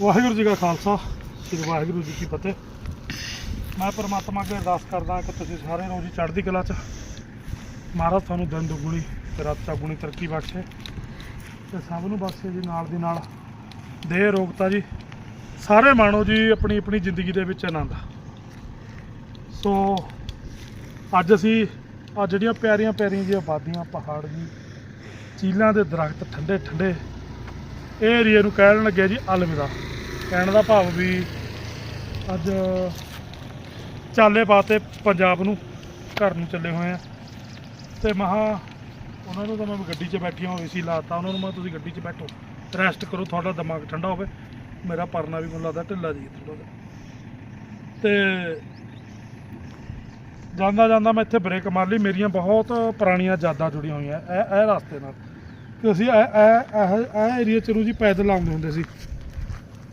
ਵਾਹਿਗੁਰੂ ਜੀ ਕਾ ਖਾਲਸਾ, ਸ੍ਰੀ ਵਾਹਿਗੁਰੂ ਜੀ ਕੀ ਫਤਿਹ। ਮੈਂ ਪਰਮਾਤਮਾ ਅੱਗੇ ਅਰਦਾਸ ਕਰਦਾ ਕਿ ਤੁਸੀਂ ਸਾਰੇ ਰੋਜ਼ੀ ਚੜ੍ਹਦੀ ਕਲਾ 'ਚ ਮਹਾਰਾਜ ਤੁਹਾਨੂੰ ਦਿਨ ਦੁਗਣੀ ਤੇ ਰਾਤ ਚਾਗੁਣੀ ਤਰੱਕੀ ਬਖਸ਼ੇ। ਤੇ ਸਭ ਨੂੰ ਬਖਸ਼ੇ ਜੀ, ਨਾਲ ਦੀ ਨਾਲ ਦੇਹ, ਰੋਗਤਾ ਜੀ। ਸਾਰੇ ਮਾਣੋ ਜੀ, ਆਪਣੀ ਆਪਣੀ ਜ਼ਿੰਦਗੀ ਦੇ ਵਿੱਚ ਆਨੰਦ। ਸੋ ਅੱਜ ਅਸੀਂ ਆ ਜਿਹੜੀਆਂ ਪਿਆਰੀਆਂ ਪਿਆਰੀਆਂ ਜਿਹੀਆਂ ਵਾਦੀਆਂ, ਪਹਾੜ ਜੀ ਚੀਲਾਂ ਦੇ ਦਰਖਤ ਠੰਡੇ ਠੰਡੇ ਇਹ ਏਰੀਏ ਨੂੰ ਕਹਿਣ ਲੱਗਿਆ ਜੀ ਅਲਵਿਦਾ ਕਹਿਣ ਦਾ ਭਾਵ ਵੀ ਅੱਜ ਚਾਲੇ ਪਾਤੇ ਪੰਜਾਬ ਨੂੰ, ਘਰ ਨੂੰ ਚੱਲੇ ਹੋਏ ਆ। ਤੇ ਮਹਾ ਉਹਨਾਂ ਨੂੰ ਤਾਂ ਮੈਂ ਗੱਡੀ 'ਚ ਬੈਠੀਆਂ ਹੋਈ ਸੀ, ਲਾਤਾ ਉਹਨਾਂ ਨੂੰ, ਮੈਂ ਤੁਸੀਂ ਗੱਡੀ 'ਚ ਬੈਠੋ। ਰੈਸਟ ਕਰੋ, ਤੁਹਾਡਾ ਦਿਮਾਗ ਠੰਡਾ ਹੋਵੇ। ਮੇਰਾ ਪਰਨਾ ਵੀ ਮੈਨੂੰ ਲੱਗਦਾ ਢਿੱਲਾ ਜੀ ਥੋੜਾ ਜਿਹਾ ਤੇ ਜਾਂਦਾ ਜਾਂਦਾ ਮੈਂ ਇੱਥੇ ਬ੍ਰੇਕ ਮਾਰ ਲਈ, ਮੇਰੀਆਂ ਬਹੁਤ ਪੁਰਾਣੀਆਂ ਯਾਦਾਂ ਜੁੜੀਆਂ ਹੋਈਆਂ ਇਹ ਇਹ ਰਸਤੇ ਨਾਲ। ਕਿ ਅਸੀਂ ਇਹ ਇਹ ਇਹ ਏਰੀਆ ਚ ਨੂੰ ਜੀ ਪੈਦਲ ਆਉਂਦੇ ਹੁੰਦੇ ਸੀ।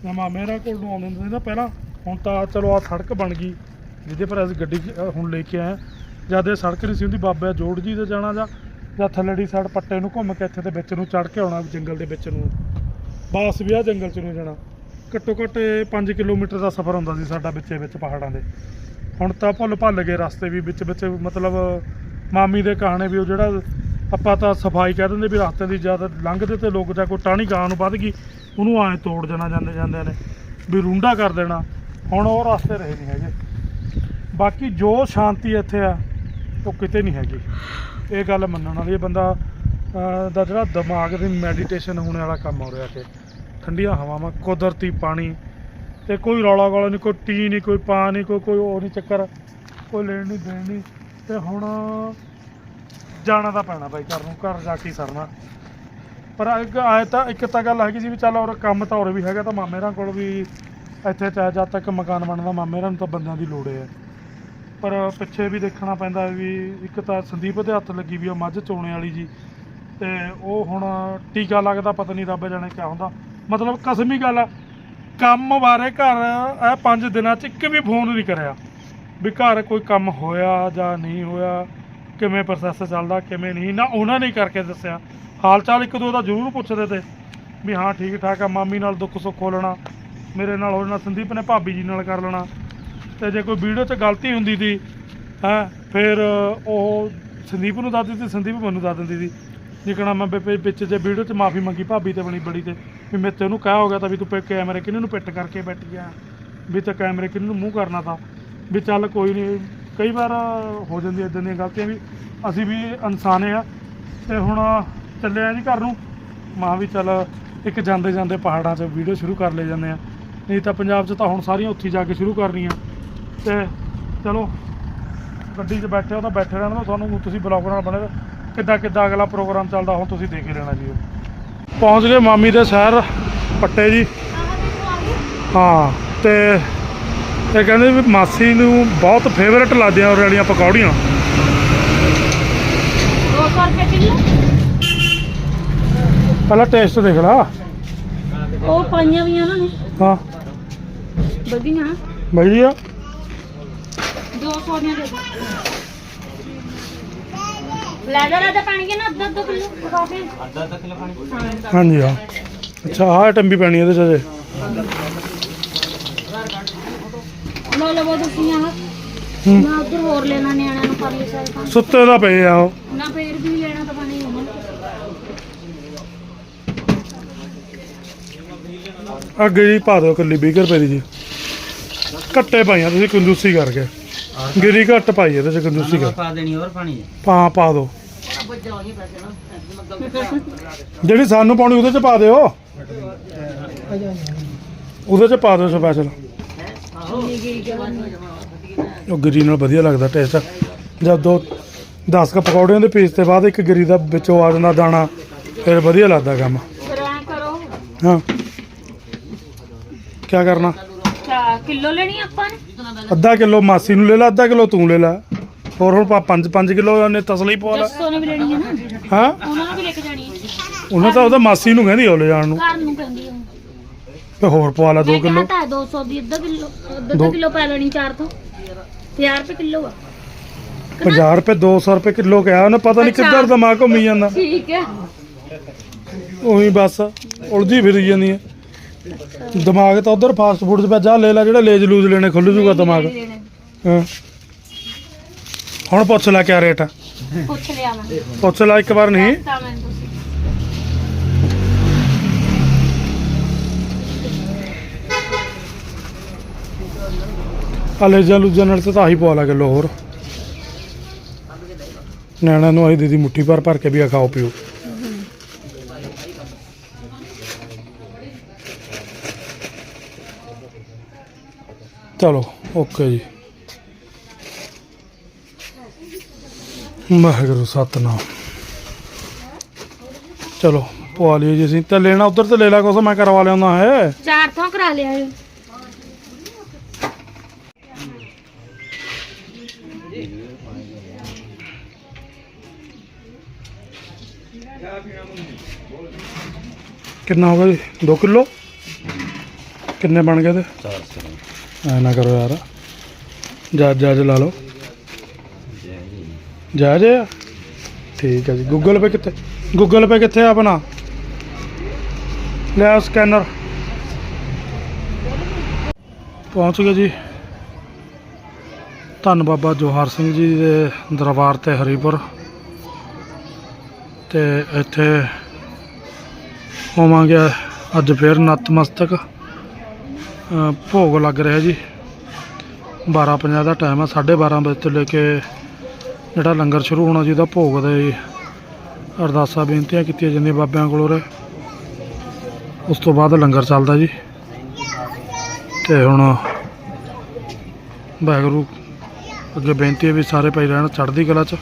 ਨਾ ਮਾਮੇ ਰਾਂ ਕੋਲ ਨੂੰ ਆਉਂਦੇ ਹੁੰਦੇ ਸੀ ਨਾ ਪਹਿਲਾਂ। ਹੁਣ ਤਾਂ ਚਲੋ ਆ ਸੜਕ ਬਣ ਗਈ ਜਿਹਦੇ ਪਰ ਅਸੀਂ ਗੱਡੀ ਅ, ਹੁਣ ਲੈ ਕੇ ਆਏ ਜਦ ਇਹ ਸੜਕ ਨਹੀਂ ਸੀ ਹੁੰਦੀ ਬਾਬਾ ਜੋੜ ਜੀ ਤੇ ਜਾਣਾ ਜਾਂ ਜਾਂ ਥੱਲੜੀ ਸਾਈਡ ਪੱਟੇ ਨੂੰ ਘੁੰਮ ਕੇ ਇੱਥੇ ਦੇ ਵਿੱਚ ਨੂੰ ਚੜ ਕੇ ਆਉਣਾ ਜੰਗਲ ਦੇ ਵਿੱਚ ਨੂੰ। ਬਾਸ ਵੀ ਆ ਜੰਗਲ ਚ ਨੂੰ ਜਾਣਾ। ਘੱਟੋ ਘੱਟ 5 ਕਿਲੋਮੀਟਰ ਦਾ ਸਫ਼ਰ ਹੁੰਦਾ ਸੀ ਸਾਡਾ ਵਿੱਚੇ ਵਿੱਚ ਪਹਾੜਾਂ ਦੇ। ਹੁਣ ਤਾਂ ਭੁੱਲ ਭੱਲ ਗਏ ਰਸਤੇ ਵੀ ਵਿੱਚ ਵਿੱਚ ਮਤਲਬ ਮਾਮੀ ਦੇ ਕਹਾਣੇ ਵੀ ਉਹ ਜਿਹੜਾ ਆਪਾਂ ਤਾਂ ਸਫ਼ਾਈ ਕਹਿ ਦਿੰਦੇ ਵੀ ਰਸਤੇ ਦੀ ਜ਼ਿਆਦਾ ਲੰਘਦੇ ਤੇ ਲੋਕ ਜਾਂ ਕੋਈ ਟਾਣੀ ਗਾਂ ਨੂੰ ਵੱਧ ਗਈ, ਉਹਨੂੰ ਐਂ ਤੋੜ ਦੇਣਾ ਜਾਂਦੇ ਜਾਂਦੇ ਨੇ, ਵੀ ਰੁੰਡਾ ਕਰ ਦੇਣਾ, ਹੁਣ ਉਹ ਰਸਤੇ ਰਹੇ ਨਹੀਂ ਹੈਗੇ। ਬਾਕੀ ਜੋ ਸ਼ਾਂਤੀ ਇੱਥੇ ਆ, ਉਹ ਕਿਤੇ ਨਹੀਂ ਹੈਗੀ। ਇਹ ਗੱਲ ਮੰਨਣ ਵਾਲੀ ਬੰਦਾ ਦਾ ਜਿਹੜਾ ਦਿਮਾਗ ਦੀ ਮੈਡੀਟੇਸ਼ਨ ਹੋਣ ਵਾਲਾ ਕੰਮ ਹੋ ਰਿਹਾ ਕਿ ਠੰਡੀਆਂ ਹਵਾਵਾਂ, ਕੁਦਰਤੀ ਪਾਣੀ ਤੇ ਕੋਈ ਰੌਲਾ ਗੋਲਾ ਨਹੀਂ, ਕੋਈ ਟੀ ਨਹੀਂ, ਕੋਈ ਪਾ ਨਹੀਂ, ਕੋਈ ਕੋਈ ਉਹ ਨਹੀਂ ਚੱਕਰ, ਕੋਈ ਲੈਣ ਨਹੀਂ, ਦੇਣ ਨਹੀਂ ਤੇ ਹੁਣ ਜਾਣਾ ਤਾਂ ਪੈਣਾ ਬਾਈ ਘਰ ਨੂੰ, ਘਰ ਜਾ ਕੇ ਹੀ ਸਰਨਾ। ਪਰ ਇੱਕ ਆਏ ਤਾਂ, ਇੱਕ ਤਾਂ ਗੱਲ ਹੈਗੀ ਸੀ ਵੀ ਚੱਲ ਔਰ ਕੰਮ ਤਾਂ ਹੋਰ ਵੀ ਹੈਗਾ, ਤਾਂ ਮਾਮੇ ਰਾਂ ਕੋਲ ਵੀ ਇੱਥੇ ਚਾਹੇ ਜਦ ਤੱਕ ਮਕਾਨ ਬਣਦਾ, ਮਾਮੇ ਰਾਂ ਨੂੰ ਤਾਂ ਬੰਦਿਆਂ ਦੀ ਲੋੜ ਹੈ। ਪਰ ਪਿੱਛੇ ਵੀ ਦੇਖਣਾ ਪੈਂਦਾ ਵੀ ਇੱਕ ਤਾਂ ਸੰਦੀਪ ਦੇ ਹੱਥ ਲੱਗੀ ਵੀ ਆ ਮੱਝ ਚੋਣੇ ਵਾਲੀ ਜੀ, ਤੇ ਉਹ ਹੁਣ ਟੀਕਾ ਲੱਗਦਾ, ਪਤਾ ਨਹੀਂ ਰੱਬ ਜਾਣੇ ਕਿਆ ਹੁੰਦਾ। ਮਤਲਬ ਕਸਮੀ ਗੱਲ ਆ, ਕੰਮ ਬਾਰੇ ਘਰ ਇਹ ਪੰਜ ਦਿਨਾਂ ਚ ਇੱਕ ਵੀ ਫੋਨ ਨਹੀਂ ਕਰਿਆ। ਵੀ ਘਰ ਕੋਈ ਕੰਮ ਹੋਇਆ ਜਾਂ ਨਹੀਂ ਹੋਇਆ ਕਿਵੇਂ ਪ੍ਰੋਸੈਸ ਚੱਲਦਾ, ਕਿਵੇਂ ਨਹੀਂ, ਨਾ ਉਹਨਾਂ ਨੇ ਕਰਕੇ ਦੱਸਿਆ। ਹਾਲ ਚਾਲ ਇੱਕ ਦੋ ਦਾ ਜ਼ਰੂਰ ਪੁੱਛਦੇ ਤੇ, ਵੀ ਹਾਂ ਠੀਕ ਠਾਕ ਆ, ਮਾਮੀ ਨਾਲ ਦੁੱਖ ਸੁੱਖ ਹੋ ਲੈਣਾ, ਮੇਰੇ ਨਾਲ ਹੋ ਸੰਦੀਪ ਨੇ ਭਾਬੀ ਜੀ ਨਾਲ ਕਰ ਲੈਣਾ। ਤੇ ਜੇ ਕੋਈ ਵੀਡੀਓ 'ਚ ਗਲਤੀ ਹੁੰਦੀ ਸੀ, ਹੈ, ਫਿਰ ਉਹ ਸੰਦੀਪ ਨੂੰ ਦੱਸ ਦਿੰਦੀ, ਸੰਦੀਪ ਮੈਨੂੰ ਦੱਸ ਦਿੰਦੀ ਸੀ ਜਿਕਣਾ ਮੈਂ ਵਿੱਚ ਜੇ ਵੀਡੀਓ 'ਚ ਮਾਫੀ ਮੰਗੀ ਭਾਬੀ ਤੇ ਬਣੀ ਬੜੀ ਤੇ, ਵੀ ਮੇਰੇ ਤੇ ਉਹਨੂੰ ਕਹਿ ਹੋ ਗਿਆ ਤਾਂ ਵੀ ਤੂੰ ਪੇ ਕੈਮਰੇ ਕਿਹਨੂੰ ਨੂੰ ਪਿੱਟ ਕਰਕੇ ਬੈਠ ਗਿਆ ਵੀ ਤੇ ਕੈਮਰੇ ਕਿਹਨੂੰ ਨੂੰ ਮੂੰਹ ਕਰਨਾ ਤਾਂ, ਵੀ ਚੱਲ ਕੋਈ ਨਹੀਂ ਕਈ ਵਾਰ ਹੋ ਜਾਂਦੀ ਇਦਾਂ ਦੀਆਂ ਗਲਤੀਆਂ ਵੀ ਅਸੀਂ ਵੀ ਇਨਸਾਨ ਆ ਤੇ ਹੁਣ ਚੱਲੇ ਆ ਜੀ ਘਰ ਨੂੰ। ਮਾਂ ਵੀ ਚੱਲ ਇੱਕ ਜਾਂਦੇ ਜਾਂਦੇ ਪਹਾੜਾਂ 'ਚ ਵੀਡੀਓ ਸ਼ੁਰੂ ਕਰ ਲੈ ਜਾਂਦੇ ਆ ਨਹੀਂ ਤਾਂ ਪੰਜਾਬ 'ਚ ਤਾਂ ਹੁਣ ਸਾਰੀਆਂ ਉੱਥੇ ਜਾ ਕੇ ਸ਼ੁਰੂ ਕਰਨੀਆਂ। ਤੇ ਚਲੋ ਗੱਡੀ 'ਚ ਬੈਠੇ ਹੋ ਤਾਂ ਬੈਠੇ ਰਹਿਣਾ ਤੁਹਾਨੂੰ ਤੁਸੀਂ ਬਲੌਗ ਨਾਲ ਬਣੇ। ਕਿੱਦਾਂ ਕਿੱਦਾਂ ਅਗਲਾ ਪ੍ਰੋਗਰਾਮ ਚੱਲਦਾ ਹੁਣ ਤੁਸੀਂ ਦੇਖ ਹੀ ਲੈਣਾ ਜੀ। ਪਹੁੰਚ ਗਏ ਮਾਮੀ ਦੇ ਸ਼ਹਿਰ ਪੱਟੇ ਜੀ। ਹਾਂ ਤੇ ਇਹ ਕਹਿੰਦੇ ਵੀ ਮਾਸੀ ਨੂੰ ਬਹੁਤ ਫੇਵਰਟ ਲੱਗਦੀਆਂ ਉਹ ਵਾਲੀਆਂ ਪਕੌੜੀਆਂ। 200 ਰੁਪਏ ਕਿਲੋ? ਪਹਿਲਾਂ ਟੇਸਟ ਦੇਖ ਲਾ। ਉਹ ਪਾਈਆਂ ਵੀ ਉਹਨਾਂ ਨੇ ਹਾਂ। ਵਧੀਆ। ਬਈ ਆ 200 ਦੀਆਂ ਦੇ ਦੇ। ਲੈ ਜਾ ਪਾਣੀ ਕੇ ਨਾ ਅੱਧਾ ਅੱਧਾ ਕਿਲੋ ਕਾਫੀ ਅੱਧਾ ਅੱਧਾ ਕਿਲੋ ਪਾਣੀ। ਹਾਂਜੀ ਹਾਂ। ਅੱਛਾ ਆਹ ਵੀ ਪੈਣੀ ਇਹਦੇ ਚ ਲੋ ਲੋ ਬਹੁਤ ਤੁਸੀਂ ਆਹ ਹੂੰ। ਮੈਂ ਉਧਰ ਹੋਰ ਲੈਣਾ ਨਿਆਣਿਆਂ ਨੂੰ ਪਰਲੀ ਸਾਈਡ ਤੋਂ ਸੁੱਤੇ ਦਾ ਪਏ ਆ ਉਹ। ਨਾ ਫੇਰ ਵੀ ਲੈਣਾ ਤਾਂ ਪਾਣੀ ਹੋਣਾ। ਅੱਗੇ ਜੀ ਪਾ ਦਿਓ ਕੱਲੀ 20 ਰੁਪਏ ਦੀ ਜੀ। ਘੱਟੇ ਪਾਈਆਂ ਤੁਸੀਂ ਕੰਜੂਸੀ ਕਰਕੇ। ਗਿਰੀ ਘੱਟ ਪਾਈ ਇਹਦੇ ਚ ਕੰਜੂਸੀ ਕਰ ਪਾ ਦੇਣੀ ਹੋਰ ਪਾਣੀ ਪਾ ਪਾ ਦਿਓ। ਜਿਹੜੀ ਸਾਨੂੰ ਪਾਉਣੀ ਉਹਦੇ ਚ ਪਾ ਦਿਓ। ਉਹਦੇ ਚ ਪਾ ਦਿਓ ਸਪੈਸ਼ਲ ਉਹ ਗਿਰੀ ਨਾਲ ਵਧੀਆ ਲੱਗਦਾ ਟੇਸਟ ਜਦ ਦੋ 10 ਕ ਪਕੌੜਿਆਂ ਦੇ ਪੀਸ ਤੇ ਬਾਅਦ ਇੱਕ ਗਿਰੀ ਦਾ ਵਿੱਚੋਂ ਆ ਜਾਂਦਾ ਦਾਣਾ ਫਿਰ ਵਧੀਆ ਲੱਗਦਾ ਕੰਮ। ਫਿਰ ਐ ਕਰੋ। ਹਾਂ। ਕੀ ਕਰਨਾ? ਕਿਲੋ ਲੈਣੀ ਆਪਾਂ ਨੇ? ਅੱਧਾ ਕਿਲੋ ਮਾਸੀ ਨੂੰ ਲੈ ਲੈ ਅੱਧਾ ਕਿਲੋ ਤੂੰ ਲੈ ਲੈ। ਹੋਰ ਹੁਣ ਪਾ 5 5 ਕਿਲੋ ਉਹਨੇ ਤਸਲੀ ਪਵਾ ਲੈ। ਜੱਸੋ ਨੇ ਵੀ ਲੈਣੀ ਹੈ ਨਾ। ਹਾਂ। ਉਹਨਾਂ ਨੂੰ ਵੀ ਲੈ ਕੇ ਜਾਣੀ ਹੈ ਉਹਨੇ ਤਾਂ ਉਹਦਾ ਮਾਸੀ ਨੂੰ ਕਹਿੰਦੀ ਉਹ ਲੈ ਜਾਣ ਨੂੰ। ਘਰ ਨੂੰ ਕਹਿੰਦੀ ਤੇ ਹੋਰ ਪਵਾ ਲੈ 2 ਕਿਲੋ। ਤਾਂ 200 ਦੀ ਅੱਧਾ ਕਿਲੋ ਅੱਧਾ ਦੋ- ਕਿਲੋ ਪੈ ਲੈਣੀ ਚਾਰ ਤੋਂ। 1000 ਰੁਪਏ ਕਿਲੋ ਆ। 50 ਰੁਪਏ 200 ਰੁਪਏ ਕਿਲੋ ਕਿਹਾ ਉਹਨੇ ਪਤਾ ਨਹੀਂ। ਕਿੱਧਰ ਦਿਮਾਗ ਘੁੰਮੀ ਜਾਂਦਾ। ਠੀਕ ਹੈ ਉਹੀ ਬਸ ਉਲਝੀ ਫਿਰੀ ਜਾਂਦੀ ਹੈ ਦਿਮਾਗ ਤਾਂ ਉਧਰ ਫਾਸਟ ਫੂਡ 'ਚ ਪਿਆ ਜਾ ਲੈ ਲੈ ਜਿਹੜੇ ਲੇਜ ਲੂਜ ਲੈਣੇ ਖੁੱਲ ਜੂਗਾ ਦਿਮਾਗ। ਹਾਂ। ਹੁਣ ਪੁੱਛ ਲੈ ਕਿਆ ਰੇਟ ਆ। ਪੁੱਛ ਲਿਆ ਮੈਂ। ਪੁੱਛ ਲੈ ਇੱਕ ਵਾਰ ਨਹੀਂ। ਮੈਂ ਲੇਜਾਂ ਲੂਜਾਂ ਨਾਲ ਤਾਂ ਤਾਂ ਪਵਾ ਲਾ ਕਿਲੋ ਹੋਰ। ਨਿਆਣਿਆਂ ਨੂੰ ਆਹੀ ਦੀਦੀ ਮੁੱਠੀ ਭਰ ਭਰ ਕੇ ਵੀ ਖਾਓ ਪੀਓ। ਚਲੋ, ਓਕੇ ਜੀ। ਵਾਹਿਗੁਰੂ, ਸਤਨਾਮ। ਚਲੋ, ਪਵਾ ਲਿਓ ਜੀ ਅਸੀਂ। ਤੇ ਲੈਣਾ, ਉਧਰ ਤੇ ਲੈ ਲਾ ਕੁਛ, ਮੈਂ ਕਰਵਾ ਲਿਆਉਂਦਾ, ਹੈ? ਚਾਰ ਥਾਂ ਕਰਾ ਲਿਆ ਕਿੰਨਾ ਹੋ ਗਿਆ ਜੀ? 2 ਕਿਲੋ? ਕਿੰਨੇ ਬਣ ਗਏ ਤੇ 400 ਐ ਨਾ ਕਰੋ ਯਾਰ। ਜਾਜ ਜਾਜ ਲਾ ਲਓ। ਜਾਜ ਆ। ਠੀਕ ਹੈ ਜੀ। ਗੂਗਲ ਪੇ ਕਿੱਥੇ? ਗੂਗਲ ਪੇ ਕਿੱਥੇ ਆ ਆਪਣਾ? ਲੈ ਸਕੈਨਰ ਪਹੁੰਚ ਗਏ ਜੀ। ਧੰਨ ਬਾਬਾ ਜੋਹਾਰ ਸਿੰਘ ਜੀ ਦੇ ਦਰਬਾਰ ਤੇ ਹਰੀਪੁਰ। ਤੇ ਇੱਥੇ ਹੋਵਾਂਗੇ ਅੱਜ ਫੇਰ ਨਤਮਸਤਕ ਭੋਗ ਲੱਗ ਰਿਹਾ ਜੀ। 12:50 ਦਾ ਟਾਈਮ ਹੈ 12:30 ਵਜੇ ਤੋਂ ਲੈ ਕੇ ਜਿਹੜਾ ਲੰਗਰ ਸ਼ੁਰੂ ਹੋਣਾ ਜੀ, ਉਹਦਾ ਭੋਗ ਦੇ ਅਰਦਾਸਾਂ ਬੇਨਤੀਆਂ ਕੀਤੀਆਂ ਜਾਂਦੀਆਂ ਬਾਬਿਆਂ ਕੋਲੋਂ ਰੇ ਉਸ ਤੋਂ ਬਾਅਦ ਲੰਗਰ ਚੱਲਦਾ ਜੀ। ਤੇ ਹੁਣ ਵਾਹਿਗੁਰੂ ਅੱਗੇ ਬੇਨਤੀ ਹੈ ਵੀ ਸਾਰੇ ਭਾਈ ਰਹਿਣ ਚੜ੍ਹਦੀ ਕਲਾ 'ਚ।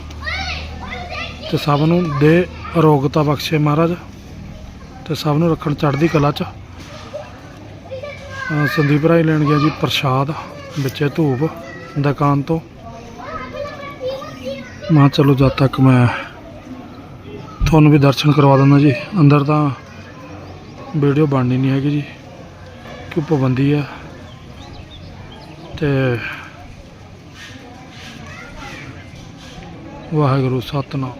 ਤੇ ਸਭ ਨੂੰ ਦੇ ਅਰੋਗਤਾ ਬਖਸ਼ੇ ਮਹਾਰਾਜ। ਤੇ ਸਭ ਨੂੰ ਰੱਖਣ ਚੜ੍ਹਦੀ ਕਲਾ 'ਚ। ਸੰਦੀਪ ਰਾਈ ਲੈਣ ਗਿਆ ਜੀ ਪ੍ਰਸ਼ਾਦ ਵਿੱਚੇ ਧੂਪ ਦੁਕਾਨ ਤੋਂ। ਮਾ ਚਲੋ ਜਦ ਤੱਕ ਮੈਂ ਤੁਹਾਨੂੰ ਵੀ ਦਰਸ਼ਨ ਕਰਵਾ ਦਿੰਦਾ ਜੀ। ਅੰਦਰ ਤਾਂ ਵੀਡੀਓ ਬਣਨੀ ਨਹੀਂ ਹੈਗੀ ਜੀ, ਕਿ ਪਾਬੰਦੀ ਆ। ਤੇ ਵਾਹਿਗੁਰੂ, ਸਤਨਾਮ।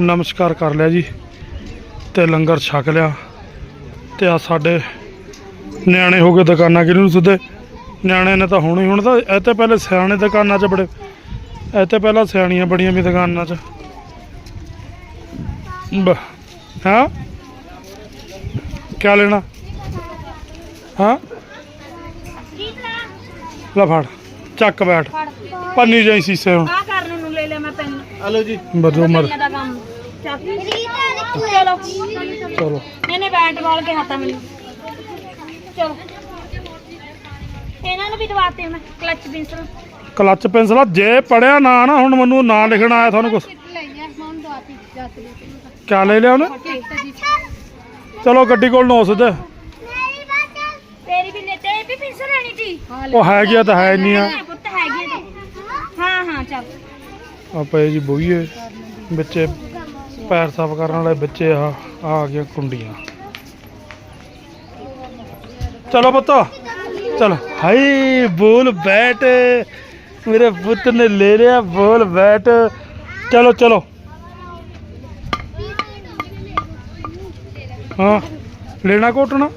ਨਮਸਕਾਰ ਕਰ ਲਿਆ ਜੀ। ਤੇ ਲੰਗਰ ਛਕ ਲਿਆ ਤੇ ਆ ਸਾਡੇ ਨਿਆਣੇ ਹੋ ਗਏ ਦੁਕਾਨਾਂ ਕਿਹਨੂੰ ਸਿੱਧੇ। ਨਿਆਣੇ ਨੇ ਤਾਂ ਹੁਣ ਹੀ ਹੁਣ ਤਾਂ ਇਹ ਤੇ ਪਹਿਲੇ ਸਿਆਣੇ ਦੁਕਾਨਾਂ 'ਚ ਬੜੇ ਇਹ ਤੇ ਪਹਿਲਾਂ ਸਿਆਣੀਆਂ ਬੜੀਆਂ ਵੀ ਦੁਕਾਨਾਂ 'ਚ। ਬ- ਹਾਂ? ਕਿਆ ਲੈਣਾ? ਹਾਂ? ਲੈ ਫੜ ਚੱਕ ਬੈਠ। ਪੰਨੀ ਜਾਈ ਸੀਸੇ ਹੁਣ। ਆ ਕਰਨ ਨੂੰ ਲੈ ਲਿਆ ਮੈਂ ਪੈਨ ਹਲੋ ਜੀ। ਬਜੋ ਮਰ ਦਾ ਕੰਮ। ਚੱਕ। ਚਲੋ। ਚਲੋ। ਇਹਨੇ ਬੈਟ ਬਾਲ ਕੇ ਹੱਥਾਂ ਮੈਨੂੰ। ਚਲੋ। ਇਹਨਾਂ ਨੂੰ ਵੀ ਦਵਾਤੇ ਮੈਂ ਕਲਚ ਪਿੰਸਲ ਕਲੱਚ ਪੈਨਸਲ ਜੇ ਪੜਿਆ ਨਾ ਨਾ ਹੁਣ ਮੈਨੂੰ ਨਾਂ ਲਿਖਣਾ ਆਇਆ ਤੁਹਾਨੂੰ ਕੁਛ। ਕਿਆ ਲੈ ਲਿਆ ਉਹਨੇ? ਚਲੋ ਗੱਡੀ ਕੋਲ ਨੂੰ ਸਿੱਧੇ ਤੇਰੀ ਵੀ ਲੈ ਤੇ ਵੀ ਪਿੰਸਲ ਲੈਣੀ ਸੀ। ਉਹ ਹੈਗੀ ਆ ਤਾਂ ਹੈ ਨਹੀਂ ਆ। ਪੁੱਤ ਹੈਗੀ ਆ ਤੇ ਹਾਂ ਹਾਂ ਚੱਲ। ਆ ਪਏ ਜੀ ਬੋਈਏ ਵਿੱਚੇ ਪੈਰ ਸਾਫ਼ ਕਰਨ ਵਾਲੇ ਬੱਚੇ ਆ ਆ ਆ ਗਈਆਂ ਕੁੰਡੀਆਂ। ਚਲੋ ਪੁੱਤ ਚਲੋ। ਹਾਈ ਬੋਲ ਬੈਟ ਮੇਰੇ ਪੁੱਤ ਨੇ ਲੈ ਲਿਆ ਬੋਲ ਬੈਟ ਚਲੋ ਚਲੋ। ਹਾਂ ਲੈਣਾ ਕੋਟਣਾ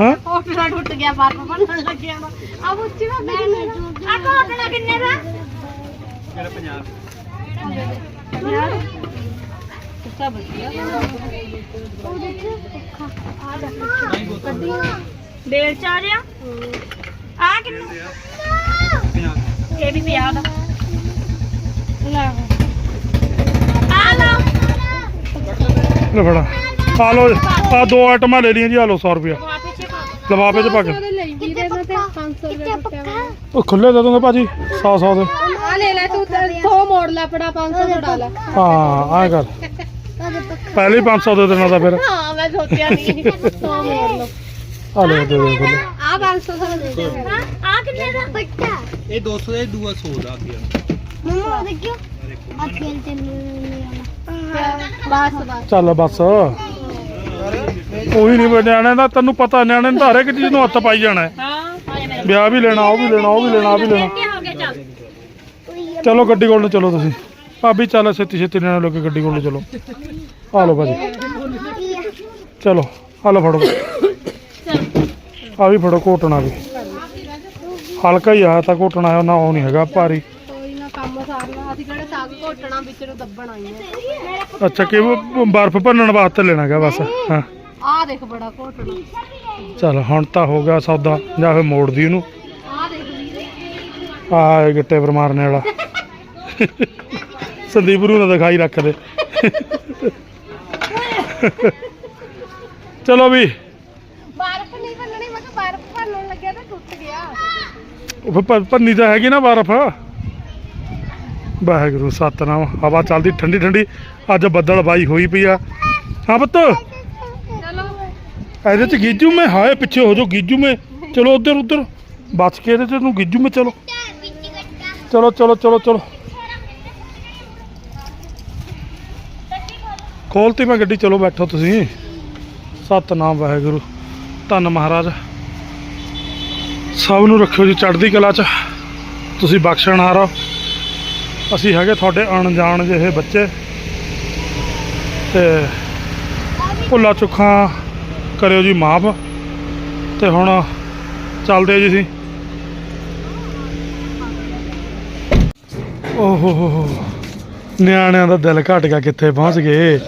ਹਾਂ? ਕੋਟਣਾ ਟੁੱਟ ਗਿਆ ਬਾਰ ਬਣਨ ਲੱਗਿਆ ਨਾ ਆ ਉੱਚੀ ਵਾ ਆ ਕੋਟਣਾ ਕਿੰਨੇ ਦਾ? ਮੇਰਾ 50 ਸਭ ਵਧੀਆ ਬੇਲ ਚ ਆ ਰਿਹਾ? ਆ ਕਿੰਨਾ? ਇਹ ਵੀ ਪਿਆ ਦਾ। ਲੈ। ਆ ਲਓ। ਲੈ ਫੜਾ। ਆ ਲੋ ਆ ਦੋ ਆਈਟਮਾਂ ਲੈ ਲਈਆਂ ਜੀ ਆ ਲੋ 100 ਰੁਪਿਆ ਵਾਪਸ ਪਾ ਲਵਾਪੇ ਚ ਪਾ ਕੇ। ਵੀਰੇ ਦਾ ਤੇ 500 ਰੁਪਏ ਦਿੱਤਾ ਉਹ ਖੁੱਲੇ ਦੇ ਦੂੰਗਾ ਭਾਜੀ 100 100 ਦੇ। ਆ ਲੈ ਲੈ ਤੂੰ 100 ਮੋੜ ਲੈ ਫੜਾ 500 ਛੁਡਾ ਲੈ। ਹਾਂ ਆਏ ਕਰ ਪਹਿਲੇ ਹੀ 500 ਦੇ ਦੇਣਾ ਤਾਂ ਫਿਰ। ਹਾਂ ਮੈਂ ਸੋਚਿਆ ਨਹੀਂ 100 ਮੋੜ ਲਓ। ਆ ਲੈ ਦੇ ਦੇ ਆ 500 ਦਾ ਦੇ ਦੇ। ਹਾਂ ਆ ਕਿੰਨੇ ਦਾ ਬੱਟਾ ਇਹ 200 ਦੇ ਦੂਆ 100 ਦਾ ਅੱਗੇ ਮਮਾ ਦੇਖਿਓ। ਆ ਖੇਲ ਤੇ ਬਸ ਬਸ। ਚੱਲ ਬਸ। ਉਹੀ ਨਹੀਂ ਨਿਆਣੇ ਦਾ ਤੈਨੂੰ ਪਤਾ ਨਿਆਣੇ ਨੂੰ ਇੱਕ ਚੀਜ਼ ਨੂੰ ਹੱਥ ਪਾਈ ਜਾਣਾ ਹੈ। ਹਾਂ ਆ ਜਾ ਮੇਰੇ ਵਿਆਹ ਵੀ ਲੈਣਾ ਉਹ ਵੀ ਲੈਣਾ ਉਹ ਵੀ ਲੈਣਾ ਉਹ ਵੀ ਲੈਣਾ। ਕੀ ਗਿਆ ਚੱਲ ਗੱਡੀ ਕੋਲ ਨੂੰ ਚਲੋ ਤੁਸੀਂ। ਭਾਬੀ ਚੱਲ ਛੇਤੀ ਛੇਤੀ ਨਿਆਣੇ ਲੋਕ ਗੱਡੀ ਕੋਲ ਨੂੰ ਚਲੋ। ਆ ਲਓ ਭਾਜੀ। ਚਲੋ ਆ ਲਓ ਫੜੋ। ਆ ਵੀ ਫੜੋ ਘੋਟਣਾ ਵੀ। ਹਲਕਾ ਹੀ ਆ ਤਾਂ ਘੋਟਣਾ ਉਹਨਾਂ ਉਹ ਨਹੀਂ ਹੈਗਾ ਭਾਰੀ। ਆ। ਅੱਛਾ ਕਿ ਬਰਫ਼ ਭੰਨਣ ਵਾਸਤੇ ਲੈਣਾ ਗਾ ਬਸ। ਹਾਂ। ਆਹ ਦੇਖ ਬੜਾ ਘੋਟਣਾ। ਚਲ ਹੁਣ ਤਾਂ ਹੋ ਗਿਆ ਸੌਦਾ। ਜਾਂ ਫਿਰ ਮੋੜਦੀ ਉਹਨੂੰ। ਆਹ ਦੇਖ ਆ ਗੱਟੇ ਪਰ ਮਾਰਨੇ ਵਾਲਾ। ਸੰਦੀਪ ਰੂ ਨਾ ਦਿਖਾਈ ਰੱਖ ਦੇ। ਚਲੋ ਵੀ। ਬਰਫ਼ ਨਹੀਂ ਬੰਨਣੀ ਮੈਂ ਕਿਹਾ ਬਰਫ਼ ਭੰਨਣ ਲੱਗਿਆ ਤਾਂ ਟੁੱਟ ਗਿਆ। ਉਹ ਫਿਰ ਭੰਨੀ ਤਾਂ ਹੈਗੀ ਨਾ ਬਰਫ਼। ਵਾਹਿਗੁਰੂ ਸਤਨਾਮ। ਹਵਾ ਚੱਲਦੀ ਠੰਡੀ ਠੰਡੀ। ਅੱਜ ਬੱਦਲ ਬਾਈ ਹੋਈ ਪਈ ਆ। ਹਾਂ ਪੁੱਤ। ਚਲੋ। ਇਹਦੇ ਚ ਗੀਜੂ ਮੈਂ ਹਾਏ ਪਿੱਛੇ ਹੋ ਜਾਓ ਗੀਜੂ ਮੈਂ। ਚਲੋ ਉਧਰ ਉਧਰ। ਬਚ ਕੇ ਇਹਦੇ ਚ ਨੂੰ ਗੀਜੂ ਮੈਂ ਚਲੋ। ਚਲੋ ਚਲੋ ਚਲੋ ਚਲੋ। ਖੋਲਤੀ ਮੈਂ ਗੱਡੀ, ਚਲੋ ਬੈਠੋ ਤੁਸੀਂ। ਸਤਨਾਮ ਵਾਹਿਗੁਰੂ। ਧੰਨ ਮਹਾਰਾਜ। ਸਭ ਨੂੰ ਰੱਖਿਓ ਜੀ ਚੜ੍ਹਦੀ ਕਲਾ ਚ। ਤੁਸੀਂ ਬਖਸ਼ਣਹਾਰ ਹੋ ਅਸੀਂ ਹੈਗੇ ਤੁਹਾਡੇ ਅਣਜਾਣ ਜਿਹੇ ਬੱਚੇ। ਤੇ ਭੁੱਲਾ ਚੁੱਖਾਂ ਕਰਿਓ ਜੀ ਮਾਫ। ਤੇ ਹੁਣ ਚੱਲਦੇ ਜੀ ਅਸੀਂ। ਓਹੋ ਹੋ ਹੋ। ਨਿਆਣਿਆਂ ਦਾ ਦਿਲ ਘਟ ਗਿਆ ਕਿੱਥੇ ਪਹੁੰਚ ਗਏ।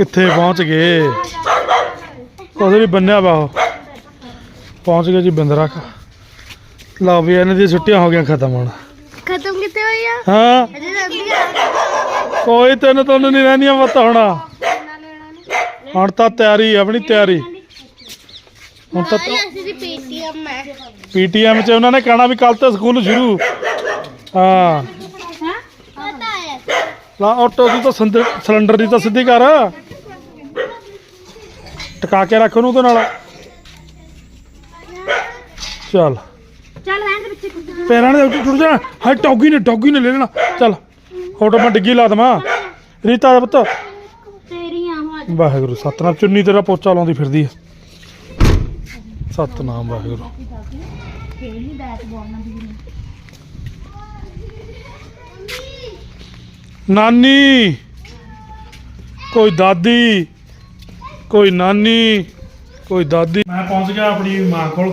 ਕਿੱਥੇ ਪਹੁੰਚ ਗਏ? ਉਹਦੇ ਵੀ ਬੰਨਿਆ ਵਾ ਉਹ। ਪਹੁੰਚ ਗਏ ਜੀ ਬਿੰਦਰਖ ਲਓ ਵੀ ਇਹਨਾਂ ਦੀਆਂ ਛੁੱਟੀਆਂ ਹੋ ਗਈਆਂ ਖਤਮ ਹੁਣ। ਖਤਮ ਕਿੱਥੇ ਹੋਈ ਆ? ਹਾਂ? ਕੋਈ ਤੈਨੂੰ ਤੁਹਾਨੂੰ ਨਹੀਂ ਰਹਿਣੀਆਂ ਪਤਾ ਹੋਣਾ। ਹੁਣ ਤਾਂ ਤਿਆਰੀ ਆਪਣੀ ਤਿਆਰੀ। ਹੁਣ ਤਾਂ ਪੀਟੀਐਮ ਹੈ ਪੀਟੀਐਮ 'ਚ ਉਹਨਾਂ ਨੇ ਕਹਿਣਾ ਵੀ ਕੱਲ ਤੋਂ ਸਕੂਲ ਸ਼ੁਰੂ। ਹਾਂ। ਲਾ ਆਟੋ ਦੀ ਤਾਂ ਸਿਲੰਡਰ ਦੀ ਤਾਂ ਸਿੱਧੀ ਕਰ। ਟਕਾ ਕੇ ਰੱਖ ਉਹਨੂੰ ਉਹਦੇ ਨਾਲ। ਚੱਲ। ਚੱਲ ਰਹਿਣ ਦੇ ਪਿੱਛੇ ਪੈਰਾਂ ਨੇ। ਟੁੱਟ ਜਾਣਾ ਹਾਂ ਡੌਗੀ ਨੇ ਡੌਗੀ ਨੇ ਲੈ ਲੈਣਾ। ਚੱਲ ਆਟੋ ਮੈਂ ਡਿੱਗੀ ਲਾ ਦਵਾਂ। ਰੀਤਾ ਦਾ ਪੁੱਤ। ਤੇਰੀਆਂ ਹੋ ਵਾਹਿਗੁਰੂ ਸਤਨਾਮ। ਚੁੰਨੀ ਤੇਰਾ ਪੋਚਾ ਲਾਉਂਦੀ ਫਿਰਦੀ ਹੈ। ਸਤਨਾਮ ਵਾਹਿਗੁਰੂ। ਬੈਟ ਬਾਲ ਦੀ ਨਾਨੀ। ਕੋਈ ਦਾਦੀ। ਕੋਈ ਨਾਨੀ ਕੋਈ ਦਾਦੀ। ਮੈਂ ਪਹੁੰਚ ਗਿਆ ਆਪਣੀ ਮਾਂ ਕੋਲ।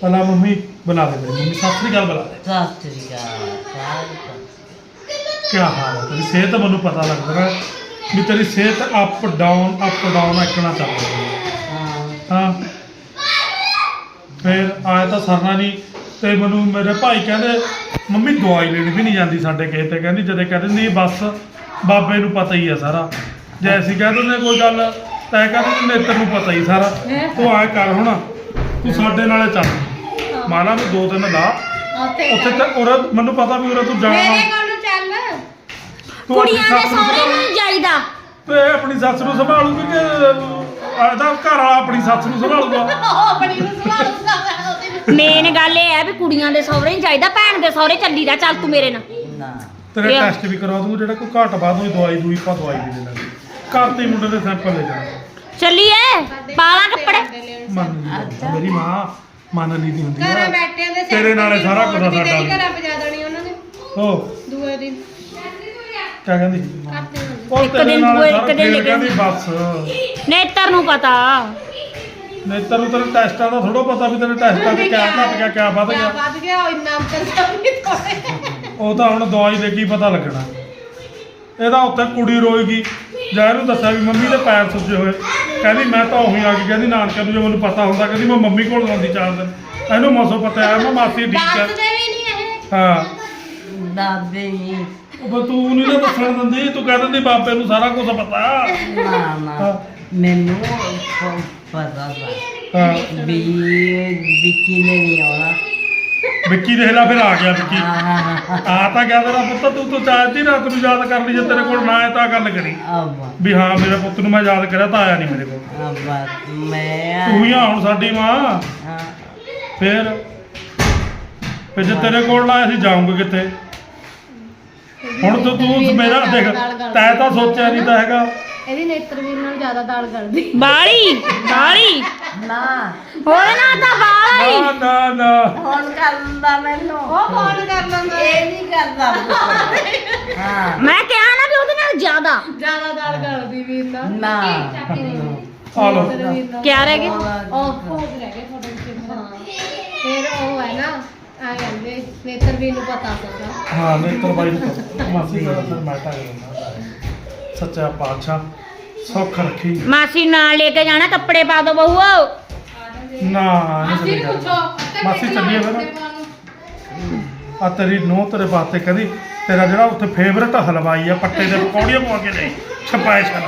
ਪਹਿਲਾਂ ਮੰਮੀ ਬੁਲਾ ਦੇ ਮੇਰੀ ਮੰਮੀ ਸਤਿ ਸ੍ਰੀ ਅਕਾਲ ਬੁਲਾ ਦੇ। ਸਤਿ ਸ੍ਰੀ ਅਕਾਲ ਕੀ ਹਾਲ ਹੈ? ਤੇਰੀ ਸਿਹਤ ਮੈਨੂੰ ਪਤਾ ਲੱਗਦਾ ਹੈ ਵੀ ਤੇਰੀ ਸਿਹਤ ਅਪ ਡਾਊਨ ਅਪ ਡਾਊਨ ਇਕਣਾ ਚੱਲ ਰਹੀ। ਹੈ। ਹਾਂ। ਫਿਰ ਆਇਆ ਤਾਂ ਸਰਨਾ ਨਹੀਂ ਤੇ ਮੈਨੂੰ ਮੇਰੇ ਭਾਈ ਕਹਿੰਦੇ ਮੰਮੀ ਦਵਾਈ ਲੈਣ ਵੀ ਨਹੀਂ ਜਾਂਦੀ ਸਾਡੇ ਕਿਸੇ ਤੇ। ਕਹਿੰਦੀ ਜਦੇ ਕਹਿ ਦਿੰਦੀ ਬਸ ਬਾਬੇ ਨੂੰ ਪਤਾ ਹੀ ਆ ਸਾਰਾ। ਜੇ ਅਸੀਂ ਕਹਿ ਦਿੰਦੇ ਕੋਈ ਗੱਲ ਤੈਂ ਕਹਿੰਦੇ ਨੇਤਰ ਨੂੰ ਪਤਾ ਹੀ ਸਾਰਾ। ਤੂੰ ਆਏ ਕਰ ਹੁਣ। ਤੂੰ ਸਾਡੇ ਨਾਲੇ ਚੱਲ। ਮਾਨਾ ਨੂੰ ਦੋ ਦਿਨ ਲਾ। ਉੱਥੇ ਤੇ ਉਰੇ ਮੈਨੂੰ ਪਤਾ ਵੀ ਉਰੇ ਤੂੰ ਜਾਣਾ। ਮੇਰੇ ਕੋਲ ਨੂੰ ਚੱਲ। ਤੂੰ ਆਪਣੀ ਕੁੜੀਆਂ ਦੇ ਸੱਸ ਨੂੰ ਸਹੁਰੇ ਨੂੰ ਜਾਈਦਾ। ਤੇ ਆਪਣੀ ਸੱਸ ਨੂੰ ਸੰਭਾਲੂਗੀ ਕਿ ਇਹਦਾ ਘਰ ਵਾਲਾ ਆਪਣੀ ਸੱਸ ਨੂੰ ਸੰਭਾਲੂਗਾ? ਆਪਣੀ ਨੂੰ ਸਵਾਲੂਗਾ ਮੈਂ ਉਹਦੀ ਮੇਨ ਗੱਲ ਇਹ ਹੈ ਵੀ ਕੁੜੀਆਂ ਦੇ ਸਹੁਰੇ ਨਹੀਂ ਜਾਈਦਾ ਭੈਣ ਦੇ ਸਹੁਰੇ ਚੱਲੀਦਾ ਚੱਲ ਤੂੰ ਮੇਰੇ ਨਾਲ। ਨਾ। ਤੇਰੇ ਟੈਸਟ ਵੀ ਕਰਵਾ ਦੂੰਗਾ ਜਿਹੜਾ ਕੋਈ ਘਾਟ ਬਾਅਦ ਹੋਈ ਦਵਾਈ ਦੂਈ ਪਾ ਦਵਾਈ ਵੀ ਦੇ ਦਾਂਗੇ। ਘਰ ਤੇ ਹੀ ਮੁੰਡੇ ਦੇ ਸੈਂਪਲ ਲੈ ਜਾਣਾ। ਚੱਲੀਏ? ਪਾਲਾ ਕੱਪੜੇ। ਮੰਨ ਲਈ ਮੇਰੀ ਮਾਂ ਮੰਨ ਲਈ ਦੀ ਹੁੰਦੀ ਘਰੇ ਆ ਬੈਠਿਆਂ ਦੇ ਤੇਰੇ ਨਾਲੇ ਸਾਰਾ ਕੁਝ ਸਾਡਾ ਵੀ। ਘਰਾਂ ਪਜਾ ਦੇਣੀ ਉਹਨਾਂ ਨੇ। ਹੋ ਦੂਏ ਦਿਨ। ਕਿਆ ਕਹਿੰਦੀ? ਹੁੰਦੇ ਉਹ ਇੱਕ ਤੇਰੇ ਦਿਨ ਨਾਲੇ ਸਾਰਾ ਇੱਕ ਦਿਨ ਫੇਰ ਕਹਿੰਦੀ ਬਸ। ਨੇਤਰ ਨੂੰ ਪਤਾ। ਨੇਤਰ ਨੂੰ ਤੇਰੇ ਟੈਸਟਾਂ ਦਾ ਥੋੜਾ ਪਤਾ ਵੀ ਤੇਰੇ ਟੈਸਟਾਂ 'ਚ ਕਿਆ ਘਟ ਗਿਆ ਕਿਆ ਵੱਧ ਗਿਆ। ਵੱਧ ਗਿਆ ਉਹ ਇੰਨਾ ਅੰਤਰ ਸਮਝੀ ਥੋੜੇ ਉਹ ਤਾਂ ਹੁਣ ਦਵਾਈ ਦੇ ਕੀ ਪਤਾ ਲੱਗਣਾ। ਇਹਦਾ ਉੱਥੇ ਕੁੜੀ ਰੋਏਗੀ। ਜਾਂ ਇਹਨੂੰ ਦੱਸਿਆ ਵੀ ਮੰਮੀ ਦੇ ਪੈਰ ਸੁੱਜੇ ਹੋਏ। ਕਹਿੰਦੀ ਮੈਂ ਤਾਂ ਉਹੀ ਆ ਗਈ। ਕਹਿੰਦੀ ਨਾਨਕੇ ਨੂੰ ਜੇ ਮੈਨੂੰ ਪਤਾ ਹੁੰਦਾ ਕਹਿੰਦੀ ਮੈਂ ਮੰਮੀ ਕੋਲ ਜਾਂਦੀ ਚਾਰ ਦਿਨ। ਇਹਨੂੰ ਮਸੋ ਪਤਾ ਆ ਮੈਂ ਮਾਸੀ ਠੀਕ ਆ ਦੱਸਦੇ ਵੀ ਨਹੀਂ ਇਹ। ਹਾਂ। ਦਾਦੇ। ਹੀ ਉਹ ਤੂੰ ਨਹੀਂ ਨਾ ਦੱਸਣ ਦਿੰਦੀ। ਤੂੰ ਕਹਿ ਦਿੰਦੀ ਬਾਪੇ ਨੂੰ ਸਾਰਾ ਕੁਝ ਪਤਾ। ਨਾ ਹਾਂ। ਨਾ ਮੈਨੂੰ ਪਤਾ ਸੀ ਹਾਂ। ਵੀ ਵਿੱਕੀ ਨੇ ਨਹੀਂ ਆਉਣਾ। ਵਿੱਕੀ ਦੇਖ ਲੈ ਫਿਰ ਆ ਗਿਆ ਵਿੱਕੀ। ਆ ਤਾਂ ਗਿਆ ਤੇਰਾ ਪੁੱਤ ਤੂੰ ਤੂੰ ਚਾਹਤੀ ਰਾਤ ਨੂੰ ਯਾਦ ਕਰ ਲਈ ਜੇ ਤੇਰੇ ਕੋਲ ਨਾ ਆਇਆ ਤਾਂ ਗੱਲ ਕਰੀ। ਅਬ ਵੀ ਹਾਂ ਮੇਰੇ ਪੁੱਤ ਨੂੰ ਮੈਂ ਯਾਦ ਕਰਿਆ ਤਾਂ ਆਇਆ ਨਹੀਂ ਮੇਰੇ ਕੋਲ। ਅਬ ਮੈਂ ਤੂੰ ਹੀ ਆ ਹੁਣ ਸਾਡੀ ਮਾਂ। ਹਾਂ, ਫੇਰ ਫਿਰ ਜੇ ਤੇਰੇ ਕੋਲ ਨਾ ਅਸੀਂ ਜਾਵਾਂਗੇ ਕਿੱਥੇ? ਹੁਣ ਤੂੰ ਤੂੰ ਮੇਰਾ ਦੇਖ ਤੈਂ ਤਾਂ ਸੋਚਿਆ ਨਹੀਂ ਤਾਂ ਹੈਗਾ। ਇਹਦੀ ਨੇਤਰਵੀਰ ਨਾਲ ਜ਼ਿਆਦਾ ਦਾਲ ਕਰਦੀ। ਬਾਲੀ ਬਾਲੀ। ਨਾ। ਹੋਏ ਨਾ ਤਾਂ ਬਾਲੀ ਨਾ ਨਾ ਨਾ। ਫੋਨ ਕਰਦਾ ਮੈਨੂੰ। ਉਹ ਫੋਨ ਕਰ ਲੈਂਦਾ। ਇਹ ਨਹੀਂ ਕਰਦਾ। ਹਾਂ। ਮੈਂ ਕਿਹਾ ਨਾ ਵੀ ਉਹਦੇ ਨਾਲ ਜ਼ਿਆਦਾ। ਜ਼ਿਆਦਾ ਦਾਲ ਕਰਦੀ ਵੀਰ ਨਾਲ ਨਾ। ਆ ਕਿਆ ਰਹਿ ਗਏ? ਉਹ ਭੋਗ ਰਹਿ ਗਏ ਤੁਹਾਡੇ ਵਿੱਚ। ਹਾਂ। ਫਿਰ ਉਹ ਹੈ ਨਾ ਆ ਕਹਿੰਦੇ ਨੇਤਰ ਵੀ ਨੂੰ ਪਤਾ ਸਕਦਾ ਹਾਂ ਨੇਤਰ ਬਾਈ ਨੂੰ ਪਤਾ। ਮਾਸੀ ਦਾ ਦਿੰਦਾ ਸੱਚਾ ਪਾਤਸ਼ਾਹ ਸੁੱਖ ਰੱਖੀ। ਮਾਸੀ ਨਾਲ ਲੈ ਕੇ ਜਾਣਾ ਕੱਪੜੇ ਪਾ ਦੋ ਬਹੂ ਨਾ ਮਾਸੀ ਨਹੀਂ ਨੂੰ ਪੁੱਛੋ ਮਾਸੀ ਚੱਲੀਏ ਫਿਰ ਆ ਤੇਰੀ ਨੂੰਹ ਤੇਰੇ ਵਾਸਤੇ ਕਹਦੀ ਤੇਰਾ ਜਿਹੜਾ ਉੱਥੇ ਫੇਵਰਟ ਹਲਵਾਈ ਆ ਪੱਟੇ ਦੇ ਪਕੌੜੀਆਂ ਪਵਾ ਕੇ ਲਈ ਛਪਾਏ ਛਲ।